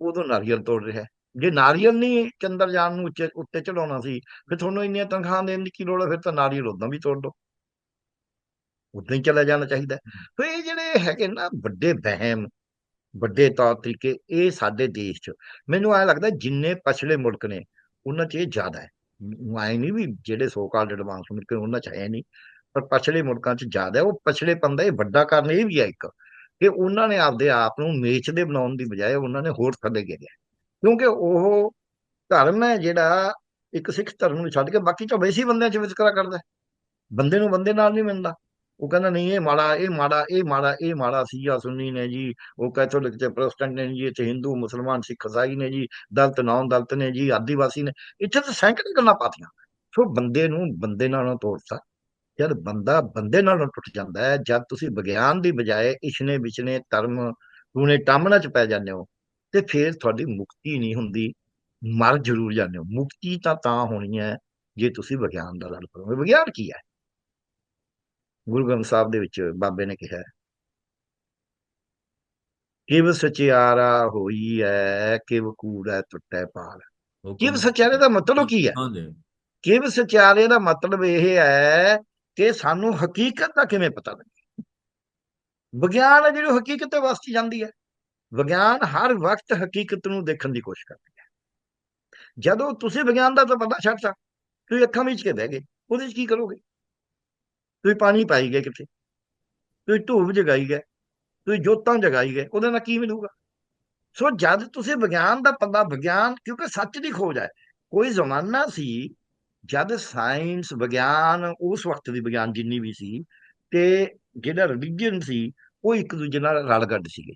ਉਦੋਂ ਨਾਰੀਅਲ ਤੋੜ ਰਿਹਾ। ਜੇ ਨਾਰੀਅਲ ਨਹੀਂ ਚੰਦਰਯਾਨ ਨੂੰ ਉੱਚੇ, ਉੱਤੇ ਚੜਾਉਣਾ ਸੀ, ਫਿਰ ਤੁਹਾਨੂੰ ਇੰਨੀਆਂ ਤਨਖਾਹਾਂ ਦੇਣ ਦੀ ਕੀ ਲੋੜ ਹੈ? ਫਿਰ ਤਾਂ ਨਾਰੀਅਲ ਉਦਾਂ ਵੀ ਤੋੜ ਦੋ। ਉਦਾਂ ਹੀ ਚਲਾ ਜਾਣਾ ਚਾਹੀਦਾ। ਫਿਰ ਇਹ ਜਿਹੜੇ ਹੈਗੇ ਨਾ ਵੱਡੇ ਵਹਿਮ, ਵੱਡੇ ਤੌਰ ਤਰੀਕੇ, ਇਹ ਸਾਡੇ ਦੇਸ਼ 'ਚ, ਮੈਨੂੰ ਐ ਲੱਗਦਾ ਜਿੰਨੇ ਪਛੜੇ ਮੁਲਕ ਨੇ, ਉਹਨਾਂ 'ਚ ਇਹ ਜ਼ਿਆਦਾ ਹੈ। ਆਏ ਨਹੀਂ ਵੀ ਜਿਹੜੇ ਸੋ ਕਾਲਡ ਐਡਵਾਂਸ ਮੁਲਕ ਨੇ, ਉਹਨਾਂ 'ਚ ਹੈ ਨਹੀਂ, ਪਰ ਪਛੜੇ ਮੁਲਕਾਂ 'ਚ ਜ਼ਿਆਦਾ ਉਹ ਪਛੜੇਪਨ ਦਾ ਇਹ ਵੱਡਾ ਕਾਰਨ ਇਹ ਵੀ ਹੈ ਇੱਕ ਕਿ ਉਹਨਾਂ ਨੇ ਆਪਦੇ ਆਪ ਨੂੰ ਮੇਚ ਦੇ ਬਣਾਉਣ ਦੀ ਬਜਾਏ ਉਹਨਾਂ ਨੇ ਹੋਰ ਥੱਲੇ ਗਿਆ ਕਿਉਂਕਿ ਉਹ ਧਰਮ ਹੈ ਜਿਹੜਾ ਇੱਕ ਸਿੱਖ ਧਰਮ ਨੂੰ ਛੱਡ ਕੇ ਬਾਕੀ ਤਾਂ ਵੈਸੀ ਬੰਦਿਆਂ 'ਚ ਵਿਤਕਰਾ ਕਰਦਾ ਬੰਦੇ ਨੂੰ ਬੰਦੇ ਨਾਲ ਨਹੀਂ ਮਿਲਦਾ। ਉਹ ਕਹਿੰਦਾ ਨਹੀਂ, ਇਹ ਮਾੜਾ ਇਹ ਮਾੜਾ ਇਹ ਮਾੜਾ ਇਹ ਮਾੜਾ ਸੀਆ ਸੁੰਨੀ ਨੇ ਜੀ। ਉਹ ਕੈਥੋਲਿਕ ਤੇ ਪ੍ਰੋਟੈਸਟੈਂਟ ਨੇ ਜੀ, ਇੱਥੇ ਹਿੰਦੂ, ਮੁਸਲਮਾਨ, ਸਿੱਖ ਇਸਾਈ ਨੇ ਜੀ, ਦਲਤ ਨੌਨ ਦਲਤ ਨੇ ਜੀ, ਆਦੀਵਾਸੀ ਨੇ। ਇੱਥੇ ਤਾਂ ਸੈਂਕੜੇ ਗੱਲਾਂ ਪਾਤੀਆਂ। ਸੋ ਬੰਦੇ ਨੂੰ ਬੰਦੇ ਨਾਲੋਂ ਤੋੜਤਾ। ਜਦ ਬੰਦਾ ਬੰਦੇ ਨਾਲੋਂ ਟੁੱਟ ਜਾਂਦਾ ਹੈ ਜਦ ਤੁਸੀਂ ਵਿਗਿਆਨ ਦੀ ਬਜਾਏ ਇਸ਼ਨੇ ਵਿਚਨੇ ਧਰਮ ਟੂਣੇ ਟਾਮਣਾ ਚ ਪੈ ਜਾਂਦੇ ਹੋ ਤੇ ਫਿਰ ਤੁਹਾਡੀ ਮੁਕਤੀ ਨਹੀਂ ਹੁੰਦੀ ਮਰ ਜ਼ਰੂਰ ਜਾਂਦੇ ਹੋ। ਮੁਕਤੀ ਤਾਂ ਤਾਂ ਹੋਣੀ ਹੈ ਜੇ ਤੁਸੀਂ ਵਿਗਿਆਨ ਦਾ ਲੜ ਕਰੋਗੇ ਵਿਗਿਆਨ ਕੀ ਹੈ? ਗੁਰੂ ਗ੍ਰੰਥ ਸਾਹਿਬ ਦੇ ਵਿੱਚ ਬਾਬੇ ਨੇ ਕਿਹਾ ਕਿਵ ਸਚਿਆਰਾ ਹੋਈ ਹੈ ਕਿਵ ਕੂੜਾ ਟੁੱਟੈ ਪਾਲ ਕਿਵ ਸਚਿਆਰੇ ਦਾ ਮਤਲਬ ਕੀ ਹੈ? ਹਾਂਜੀ ਕਿਵ ਸਚਿਆਰੇ ਦਾ ਮਤਲਬ ਇਹ ਹੈ ਕਿ ਸਾਨੂੰ ਹਕੀਕਤ ਦਾ ਕਿਵੇਂ ਪਤਾ ਲੱਗੇ? ਵਿਗਿਆਨ ਹੈ ਜਿਹੜੀ ਹਕੀਕਤ ਦੇ ਵਾਸਤੇ ਜਾਂਦੀ ਹੈ। ਵਿਗਿਆਨ ਹਰ ਵਕਤ ਹਕੀਕਤ ਨੂੰ ਦੇਖਣ ਦੀ ਕੋਸ਼ਿਸ਼ ਕਰਦੀ ਹੈ। ਜਦੋਂ ਤੁਸੀਂ ਵਿਗਿਆਨ ਦਾ ਤਾਂ ਪਤਾ ਛੱਡਤਾ ਤੁਸੀਂ ਅੱਖਾਂ ਵਿੱਚ ਕੇ ਬਹਿ ਗਏ, ਉਹਦੇ ਵਿੱਚ ਕੀ ਕਰੋਗੇ? ਤੁਸੀਂ ਪਾਣੀ ਪਾਈ ਗਏ ਕਿੱਥੇ? ਤੁਸੀਂ ਧੂਪ ਜਗਾਈ ਗਏ, ਤੁਸੀਂ ਜੋਤਾਂ ਜਗਾਈ ਗਏ, ਉਹਦੇ ਨਾਲ ਕੀ ਮਿਲੂਗਾ? ਸੋ ਜਦ ਤੁਸੀਂ ਵਿਗਿਆਨ ਦਾ ਪਤਾ ਵਿਗਿਆਨ ਕਿਉਂਕਿ ਸੱਚ ਦੀ ਖੋਜ ਹੈ, ਕੋਈ ਜ਼ਮਾਨਾ ਸੀ ਜਦ ਸਾਇੰਸ ਵਿਗਿਆਨ, ਉਸ ਵਕਤ ਦੀ ਵਿਗਿਆਨ ਜਿੰਨੀ ਵੀ ਸੀ ਤੇ ਜਿਹੜਾ ਰਿਲੀਜੀਅਨ ਸੀ, ਉਹ ਇੱਕ ਦੂਜੇ ਨਾਲ ਰਲ ਗੱਡ ਸੀਗੇ।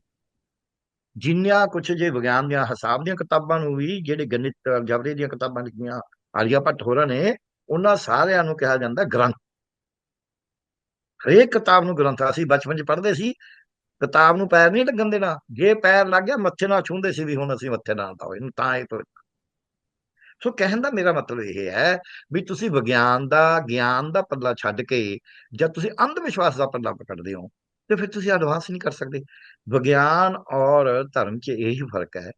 ਜਿੰਨੀਆਂ ਕੁਝ ਜੇ ਵਿਗਿਆਨ ਦੀਆਂ ਹਿਸਾਬ ਦੀਆਂ ਕਿਤਾਬਾਂ ਨੂੰ ਵੀ, ਜਿਹੜੇ ਗਣਿਤ, ਅਲਜਬਰੇ ਦੀਆਂ ਕਿਤਾਬਾਂ ਲਿਖੀਆਂ ਆਰੀਆ ਭੱਟ ਹੋਰਾਂ ਨੇ, ਉਹਨਾਂ ਸਾਰਿਆਂ ਨੂੰ ਕਿਹਾ ਜਾਂਦਾ ਗ੍ਰੰਥ। ਹਰੇਕ ਕਿਤਾਬ ਨੂੰ ਗ੍ਰੰਥ, ਅਸੀਂ ਬਚਪਨ 'ਚ ਪੜ੍ਹਦੇ ਸੀ, ਕਿਤਾਬ ਨੂੰ ਪੈਰ ਨਹੀਂ ਲੱਗਣ ਦੇਣਾ। ਜੇ ਪੈਰ ਲੱਗ ਗਿਆ, ਮੱਥੇ ਨਾਲ ਛੂੰਦੇ ਸੀ ਵੀ ਹੁਣ ਅਸੀਂ ਮੱਥੇ ਨਾਲ ਤਾਂ ਇਹਨੂੰ ਤਾਂ ਇਹ ਸੋ ਕਹਿਣ ਦਾ ਮੇਰਾ ਮਤਲਬ ਇਹ ਹੈ ਵੀ ਤੁਸੀਂ ਵਿਗਿਆਨ ਦਾ, ਗਿਆਨ ਦਾ ਪੱਲਾ ਛੱਡ ਕੇ ਜਦ ਤੁਸੀਂ ਅੰਧ ਵਿਸ਼ਵਾਸ ਦਾ ਪੱਲਾ ਪਕੜਦੇ ਹੋ, ਤੇ ਫਿਰ ਤੁਸੀਂ ਐਡਵਾਂਸ ਨਹੀਂ ਕਰ ਸਕਦੇ। ਵਿਗਿਆਨ ਔਰ ਧਰਮ 'ਚ ਇਹੀ ਫ਼ਰਕ ਹੈ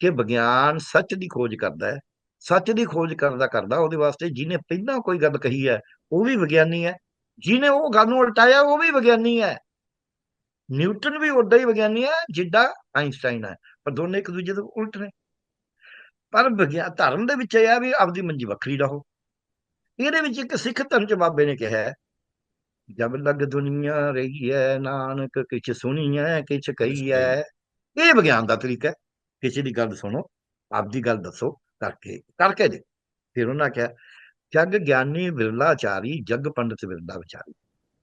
ਕਿ ਵਿਗਿਆਨ ਸੱਚ ਦੀ ਖੋਜ ਕਰਦਾ ਹੈ, ਸੱਚ ਦੀ ਖੋਜ ਕਰਦਾ ਕਰਦਾ, ਉਹਦੇ ਵਾਸਤੇ ਜਿਹਨੇ ਪਹਿਲਾਂ ਕੋਈ ਗੱਲ ਕਹੀ ਹੈ, ਉਹ ਵੀ ਵਿਗਿਆਨੀ ਹੈ। ਜਿਹਨੇ ਉਹ ਗੱਲ ਨੂੰ ਉਲਟਾਇਆ, ਉਹ ਵੀ ਵਿਗਿਆਨੀ ਹੈ। ਨਿਊਟਨ ਵੀ ਉਡਾ ਹੀ ਵਿਗਿਆਨੀ ਹੈ ਜਿੱਦਾਂ ਆਇਨਸਟਾਈਨ ਹੈ, ਪਰ ਦੋਨੇ ਇੱਕ ਦੂਜੇ ਦੇ ਉਲਟ ਨੇ। ਪਰ ਵਿਗਿਆਨ ਧਰਮ ਦੇ ਵਿੱਚ ਇਹ ਆ ਵੀ ਆਪਦੀ ਮੰਜੀ ਵੱਖਰੀ ਰਹੋ। ਇਹਦੇ ਵਿੱਚ ਇੱਕ ਸਿੱਖ ਧਰਮ ਚ ਬਾਬੇ ਨੇ ਕਿਹਾ ਹੈ, ਜਬ ਲਗ ਦੁਨੀਆ ਰਹੀ ਹੈ ਨਾਨਕ, ਕਿਛ ਸੁਣੀਐ, ਕਿਛ ਕਹੀਐ। ਇਹ ਵਿਗਿਆਨ ਦਾ ਤਰੀਕਾ ਹੈ। ਕਿਸੇ ਦੀ ਗੱਲ ਸੁਣੋ, ਆਪਦੀ ਗੱਲ ਦੱਸੋ ਕਰਕੇ ਕਰਕੇ ਦੇ ਫਿਰ ਉਹਨਾਂ ਕਿਹਾ, ਜਗ ਗਿਆਨੀ ਵਿਰਲਾਚਾਰੀ ਜਗ ਪੰਡਿਤ ਵਿਰਲਾ ਵਿਚਾਰੀ।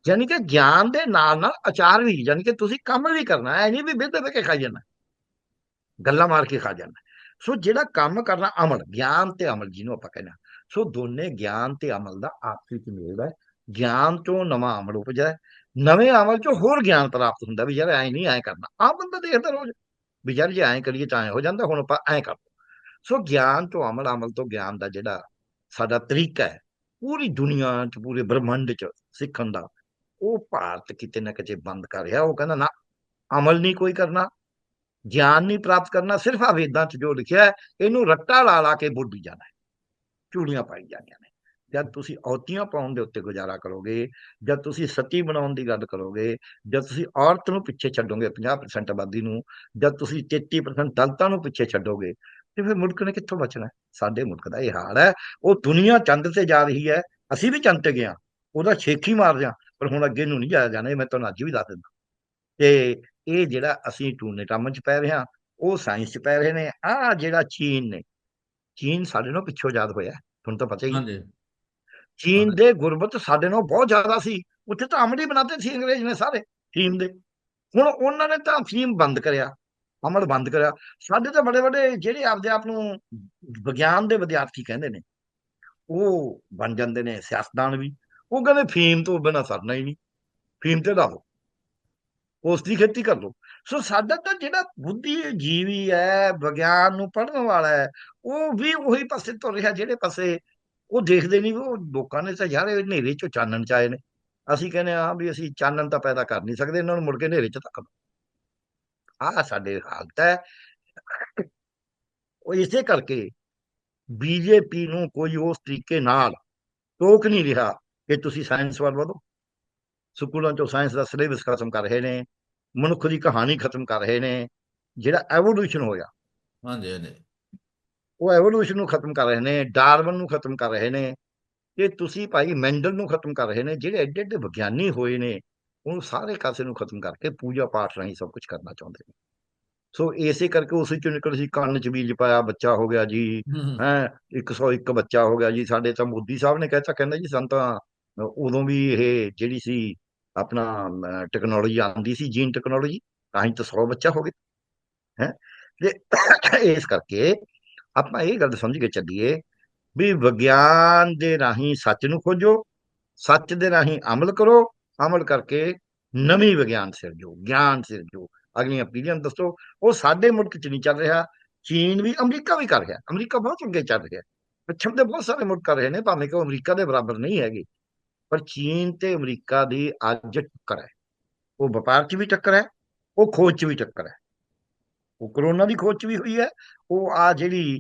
ਯਾਨੀ ਕਿ ਗਿਆਨ ਦੇ ਨਾਲ ਨਾਲ ਆਚਾਰ ਵੀ, ਯਾਨੀ ਕਿ ਤੁਸੀਂ ਕੰਮ ਵੀ ਕਰਨਾ ਹੈ ਨਹੀਂ ਵੀ ਬਿੱਧ ਬਹਿ ਕੇ ਖਾ ਜਾਣਾ। ਗੱਲਾਂ ਮਾਰ ਕੇ ਖਾ ਜਾਣਾ। ਸੋ ਜਿਹੜਾ ਕੰਮ ਕਰਨਾ ਅਮਲ, ਗਿਆਨ ਤੇ ਅਮਲ ਜਿਹਨੂੰ ਆਪਾਂ ਕਹਿੰਦੇ ਸੋ ਦੋਨੇ ਗਿਆਨ ਤੇ ਅਮਲ ਦਾ ਆਪਸ ਵਿੱਚ ਮੇਲ ਹੈ। ਗਿਆਨ ਤੋਂ ਨਵਾਂ ਅਮਲ ਉਪਜਦਾ ਹੈ। ਨਵੇਂ ਅਮਲ ਚੋਂ ਹੋਰ ਗਿਆਨ ਪ੍ਰਾਪਤ ਹੁੰਦਾ ਵੀ ਯਾਰ ਐ ਨਹੀਂ, ਐ ਕਰਨਾ। ਆ ਬੰਦਾ ਦੇਖਦਾ ਰੋਜ਼ ਵੀ ਯਾਰ ਜੇ ਐ ਕਰੀਏ ਤਾਂ ਐ ਹੋ ਜਾਂਦਾ, ਹੁਣ ਆਪਾਂ ਐ ਕਰ ਸੋ ਗਿਆਨ ਤੋਂ ਅਮਲ ਅਮਲ ਤੋਂ ਗਿਆਨ ਦਾ ਜਿਹੜਾ ਸਾਡਾ ਤਰੀਕਾ ਹੈ, ਪੂਰੀ ਦੁਨੀਆ 'ਚ, ਪੂਰੇ ਬ੍ਰਹਮੰਡ 'ਚ ਸਿੱਖਣ ਦਾ, ਉਹ ਭਾਰਤ ਕਿਤੇ ਨਾ ਕਿਤੇ ਬੰਦ ਕਰ ਰਿਹਾ। ਉਹ ਕਹਿੰਦਾ ਨਾ, ਅਮਲ ਨਹੀਂ ਕੋਈ ਕਰਨਾ ਗਿਆਨ ਨਹੀਂ ਪ੍ਰਾਪਤ ਕਰਨਾ, ਸਿਰਫ ਆ ਵੇਦਾਂ 'ਚ ਜੋ ਲਿਖਿਆ ਹੈ, ਇਹਨੂੰ ਰੱਟਾ ਲਾ ਲਾ ਕੇ ਬੁੱਢੀ ਜਾਣਾ ਹੈ। ਚੂੜੀਆਂ ਪਾਈ ਜਾਣੀਆਂ ਨੇ। ਜਦ ਤੁਸੀਂ ਔਤੀਆਂ ਪਾਉਣ ਦੇ ਉੱਤੇ ਗੁਜ਼ਾਰਾ ਕਰੋਗੇ, ਜਦ ਤੁਸੀਂ ਸਤੀ ਬਣਾਉਣ ਦੀ ਗੱਲ ਕਰੋਗੇ, ਜਦ ਤੁਸੀਂ ਔਰਤ ਨੂੰ ਪਿੱਛੇ ਛੱਡੋਗੇ 50% ਆਬਾਦੀ ਨੂੰ, ਜਦ ਤੁਸੀਂ 33% ਦਲਤਾਂ ਨੂੰ ਪਿੱਛੇ ਛੱਡੋਗੇ, ਤੇ ਫਿਰ ਮੁਲਕ ਨੇ ਕਿੱਥੋਂ ਬਚਣਾ ਸਾਡੇ ਮੁਲਕ ਦਾ ਇਹ ਹਾਲ ਹੈ। ਉਹ ਦੁਨੀਆ ਚੰਦ ਤੇ ਜਾ ਰਹੀ ਹੈ। ਅਸੀਂ ਵੀ ਚੰਦ ਤੇ ਗਏ ਹਾਂ। ਉਹਦਾ ਛੇਕੀ ਮਾਰ ਜਾਂ ਪਰ ਹੁਣ ਅੱਗੇ ਨੂੰ ਨਹੀਂ ਜਾਇਆ ਜਾਣਾ, ਇਹ ਮੈਂ ਤੁਹਾਨੂੰ ਅੱਜ ਵੀ ਦੱਸ ਦਿੰਦਾ। ਤੇ ਇਹ ਜਿਹੜਾ ਅਸੀਂ ਟੂਨੇ ਟਾਮਨ ਚ ਪੈ ਰਹੇ ਹਾਂ ਉਹ ਸਾਇੰਸ ਚ ਪੈ ਰਹੇ ਨੇ ਆ ਜਿਹੜਾ ਚੀਨ ਨੇ ਚੀਨ ਸਾਡੇ ਨਾਲੋਂ ਪਿੱਛੋਂ ਆਜ਼ਾਦ ਹੋਇਆ ਤੁਹਾਨੂੰ ਤਾਂ ਪਤਾ ਹੀ ਹੈ। ਹਾਂਜੀ। ਚੀਨ ਦੇ ਗੁਰਬਤ ਸਾਡੇ ਨਾਲੋਂ ਬਹੁਤ ਜ਼ਿਆਦਾ ਸੀ ਉੱਥੇ ਤਾਂ ਅਮਲੀ ਬਣਾਤੇ ਸੀ ਅੰਗਰੇਜ਼ ਨੇ ਸਾਰੇ ਫੀਮ ਦੇ। ਹੁਣ ਉਹਨਾਂ ਨੇ ਤਾਂ ਫੀਮ ਬੰਦ ਕਰਿਆ ਅਮਲ ਬੰਦ ਕਰਿਆ। ਸਾਡੇ ਤਾਂ ਬੜੇ ਬੜੇ ਜਿਹੜੇ ਆਪਦੇ ਆਪ ਨੂੰ ਵਿਗਿਆਨ ਦੇ ਵਿਦਿਆਰਥੀ ਕਹਿੰਦੇ ਨੇ ਉਹ ਬਣ ਜਾਂਦੇ ਨੇ ਸਿਆਸਤਦਾਨ ਵੀ। ਉਹ ਕਹਿੰਦੇ ਫੀਮ ਤੋਂ ਬਿਨਾਂ ਸਰਨਾ ਹੀ ਨਹੀਂ। ਫੀਮ ਤੇ ਲਾਓ ਉਸ ਦੀ ਖੇਤੀ ਕਰ ਲਓ। ਸੋ ਸਾਡਾ ਤਾਂ ਜਿਹੜਾ ਬੁੱਧੀ ਜੀਵੀ ਹੈ, ਵਿਗਿਆਨ ਨੂੰ ਪੜ੍ਹਨ ਵਾਲਾ ਹੈ, ਉਹ ਵੀ ਉਹੀ ਪਾਸੇ ਤੁਰ ਰਿਹਾ, ਜਿਹੜੇ ਪਾਸੇ ਉਹ ਦੇਖਦੇ ਨਹੀਂ, ਉਹ ਲੋਕਾਂ ਨੇ ਤਾਂ ਯਾਰ ਇਹ ਹਨੇਰੇ ਚੋਂ ਚਾਨਣ ਚ ਆਏ ਨੇ। ਅਸੀਂ ਕਹਿੰਦੇ ਆ ਵੀ ਅਸੀਂ ਚਾਨਣ ਤਾਂ ਪੈਦਾ ਕਰ ਨਹੀਂ ਸਕਦੇ, ਇਹਨਾਂ ਨੂੰ ਮੁੜ ਕੇ ਹਨੇਰੇ ਚ ਧੱਕ ਆ ਸਾਡੇ ਹਾਲਤ ਹੈ। ਉਹ ਇਸੇ ਕਰਕੇ ਬੀਜੇਪੀ ਨੂੰ ਕੋਈ ਉਸ ਤਰੀਕੇ ਨਾਲ ਟੋਕ ਨਹੀਂ ਰਿਹਾ ਕਿ ਤੁਸੀਂ ਸਾਇੰਸ ਵੱਲ ਵਧੋ। ਸਕੂਲਾਂ ਚੋਂ ਸਾਇੰਸ ਦਾ ਸਿਲੇਬਸ ਖਤਮ ਕਰ ਰਹੇ ਨੇ। ਮਨੁੱਖ ਦੀ ਕਹਾਣੀ ਖਤਮ ਕਰ ਰਹੇ ਨੇ ਜਿਹੜਾ ਐਵੋਲੂਸ਼ਨ ਹੋਇਆ। ਹਾਂਜੀ ਹਾਂਜੀ। ਉਹ ਐਵੋਲੂਸ਼ਨ ਨੂੰ ਖਤਮ ਕਰ ਰਹੇ ਨੇ ਡਾਰਵਨ ਨੂੰ ਖਤਮ ਕਰ ਰਹੇ ਨੇ ਤੇ ਤੁਸੀਂ ਭਾਈ ਮੈਂਡਲ ਨੂੰ ਖਤਮ ਕਰ ਰਹੇ ਨੇ ਜਿਹੜੇ ਐਡੇ ਐਡੇ ਵਿਗਿਆਨੀ ਹੋਏ ਨੇ ਉਹਨੂੰ ਸਾਰੇ ਕਾਸੇ ਨੂੰ ਖਤਮ ਕਰਕੇ ਪੂਜਾ ਪਾਠ ਰਾਹੀਂ ਸਭ ਕੁਝ ਕਰਨਾ ਚਾਹੁੰਦੇ ਨੇ। ਸੋ ਇਸੇ ਕਰਕੇ ਉਸ ਚੋਂ ਨਿਕਲ ਸੀ ਕੰਨ ਚ ਬੀਜ ਪਾਇਆ ਬੱਚਾ ਹੋ ਗਿਆ ਜੀ ਹੈ। 101 ਬੱਚਾ ਹੋ ਗਿਆ ਜੀ। ਸਾਡੇ ਤਾਂ ਮੋਦੀ ਸਾਹਿਬ ਨੇ ਕਹਿਤਾ ਕਹਿੰਦਾ ਜੀ ਸਾਨੂੰ ਤਾਂ ਅ, ਉਦੋਂ ਵੀ ਇਹ ਜਿਹੜੀ ਸੀ ਆਪਣਾ ਟੈਕਨੋਲੋਜੀ ਆਂਦੀ ਸੀ ਜੀਨ ਟੈਕਨੋਲੋਜੀ ਤਾਂ ਹੀ ਤਾਂ 100 ਬੱਚਾ ਹੋ ਗਿਆ, ਹੈ। ਤੇ ਇਸ ਕਰਕੇ ਆਪਾਂ ਇਹ ਗੱਲ ਸਮਝ ਕੇ ਚੱਲੀਏ ਵੀ ਵਿਗਿਆਨ ਦੇ ਰਾਹੀਂ ਸੱਚ ਨੂੰ ਖੋਜੋ, ਸੱਚ ਦੇ ਰਾਹੀਂ ਅਮਲ ਕਰੋ, ਅਮਲ ਕਰਕੇ ਨਵੀਂ ਵਿਗਿਆਨ ਸਿਰਜੋ ਗਿਆਨ ਸਿਰਜੋ ਅਗਲੀਆਂ ਪੀੜ੍ਹੀਆਂ ਨੂੰ ਦੱਸੋ, ਉਹ ਸਾਡੇ ਮੁਲਕ 'ਚ ਨਹੀਂ ਚੱਲ ਰਿਹਾ, ਚੀਨ ਵੀ ਅਮਰੀਕਾ ਵੀ ਕਰ ਰਿਹਾ, ਅਮਰੀਕਾ ਬਹੁਤ ਅੱਗੇ ਚੱਲ ਰਿਹਾ। ਪੱਛਮ ਦੇ ਬਹੁਤ ਸਾਰੇ ਮੁਲਕ ਕਰ ਰਹੇ ਨੇ, ਭਾਵੇਂ ਕਿ ਉਹ ਅਮਰੀਕਾ ਦੇ ਬਰਾਬਰ ਨਹੀਂ ਹੈਗੇ। ਪਰ ਚੀਨ ਤੇ ਅਮਰੀਕਾ ਦੀ ਅੱਜ ਟੱਕਰ ਹੈ ਉਹ ਵਪਾਰ 'ਚ ਵੀ ਟੱਕਰ ਹੈ ਉਹ ਖੋਜ 'ਚ ਵੀ ਟੱਕਰ ਹੈ ਉਹ ਕਰੋਨਾ ਦੀ ਖੋਜ 'ਚ ਵੀ ਹੋਈ ਹੈ ਉਹ ਆ ਜਿਹੜੀ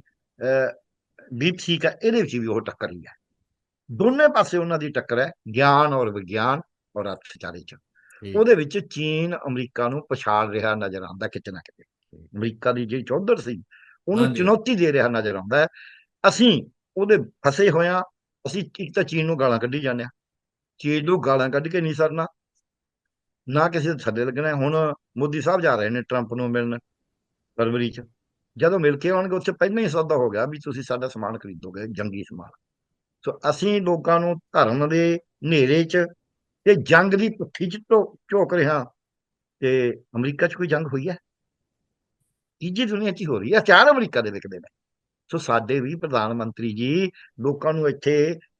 ਡੀਪ ਸੀਕ ਹੈ ਇਹਦੇ ਵਿੱਚ ਵੀ ਉਹ ਟੱਕਰ ਹੀ ਹੈ ਦੋਨੇ ਪਾਸੇ ਉਹਨਾਂ ਦੀ ਟੱਕਰ ਹੈ ਗਿਆਨ ਔਰ ਵਿਗਿਆਨ ਔਰ ਅਰਥਚਾਰੇ 'ਚ ਠੀਕ ਉਹਦੇ ਵਿੱਚ ਚੀਨ ਅਮਰੀਕਾ ਨੂੰ ਪਛਾੜ ਰਿਹਾ ਨਜ਼ਰ ਆਉਂਦਾ ਕਿਤੇ ਨਾ ਕਿਤੇ ਅਮਰੀਕਾ ਦੀ ਜਿਹੜੀ ਚੌਧਰ ਸੀ ਉਹਨੂੰ। ਚੁਣੌਤੀ ਦੇ ਰਿਹਾ ਨਜ਼ਰ ਆਉਂਦਾ ਹੈ ਅਸੀਂ ਉਹਦੇ ਫਸੇ ਹੋਇਆ ਅਸੀਂ ਇੱਕ ਤਾਂ ਚੀਨ ਨੂੰ ਗਾਲਾਂ ਕੱਢੀ ਜਾਂਦੇ ਹਾਂ ਚੀਜ਼ ਨੂੰ ਗਾਲਾਂ ਕੱਢ ਕੇ ਨਹੀਂ ਸਰਨਾ। ਨਾ ਕਿਸੇ ਦੇ ਥੱਲੇ ਲੱਗਣਾ। ਹੁਣ ਮੋਦੀ ਸਾਹਿਬ ਜਾ ਰਹੇ ਨੇ ਟਰੰਪ ਨੂੰ ਮਿਲਣ ਫਰਵਰੀ 'ਚ। ਜਦੋਂ ਮਿਲ ਕੇ ਆਉਣਗੇ, ਉੱਥੇ ਪਹਿਲਾਂ ਹੀ ਸੌਦਾ ਹੋ ਗਿਆ ਵੀ ਤੁਸੀਂ ਸਾਡਾ ਸਮਾਨ ਖਰੀਦੋਗੇ, ਜੰਗੀ ਸਮਾਨ। ਸੋ ਅਸੀਂ ਲੋਕਾਂ ਨੂੰ ਧਰਮ ਦੇ ਹਨੇਰੇ 'ਚ ਤੇ ਜੰਗ ਦੀ ਭੁੱਖੀ 'ਚ ਝੋ- ਝੋਕ ਰਿਹਾ ਤੇ ਅਮਰੀਕਾ 'ਚ ਕੋਈ ਜੰਗ ਹੋਈ ਹੈ? ਤੀਜੀ ਦੁਨੀਆ 'ਚ ਹੀ ਹੋ ਰਹੀ ਹੈ। ਹਥਿਆਰ ਅਮਰੀਕਾ ਦੇ ਵਿਕਦੇ ਨੇ। ਸੋ ਸਾਡੇ ਵੀ ਪ੍ਰਧਾਨ ਮੰਤਰੀ ਜੀ ਲੋਕਾਂ ਨੂੰ ਇੱਥੇ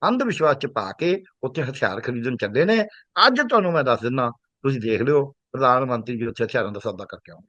ਅੰਧ ਵਿਸ਼ਵਾਸ 'ਚ ਪਾ ਕੇ ਉੱਥੇ ਹਥਿਆਰ ਖਰੀਦਣ ਚੱਲੇ ਨੇ। ਅੱਜ ਤੁਹਾਨੂੰ ਮੈਂ ਦੱਸ ਦਿੰਦਾ, ਤੁਸੀਂ ਦੇਖ ਲਿਓ, ਪ੍ਰਧਾਨ ਮੰਤਰੀ ਜੀ ਉੱਥੇ ਹਥਿਆਰਾਂ ਦਾ ਸੌਦਾ ਕਰਕੇ ਆਉਣਗੇ।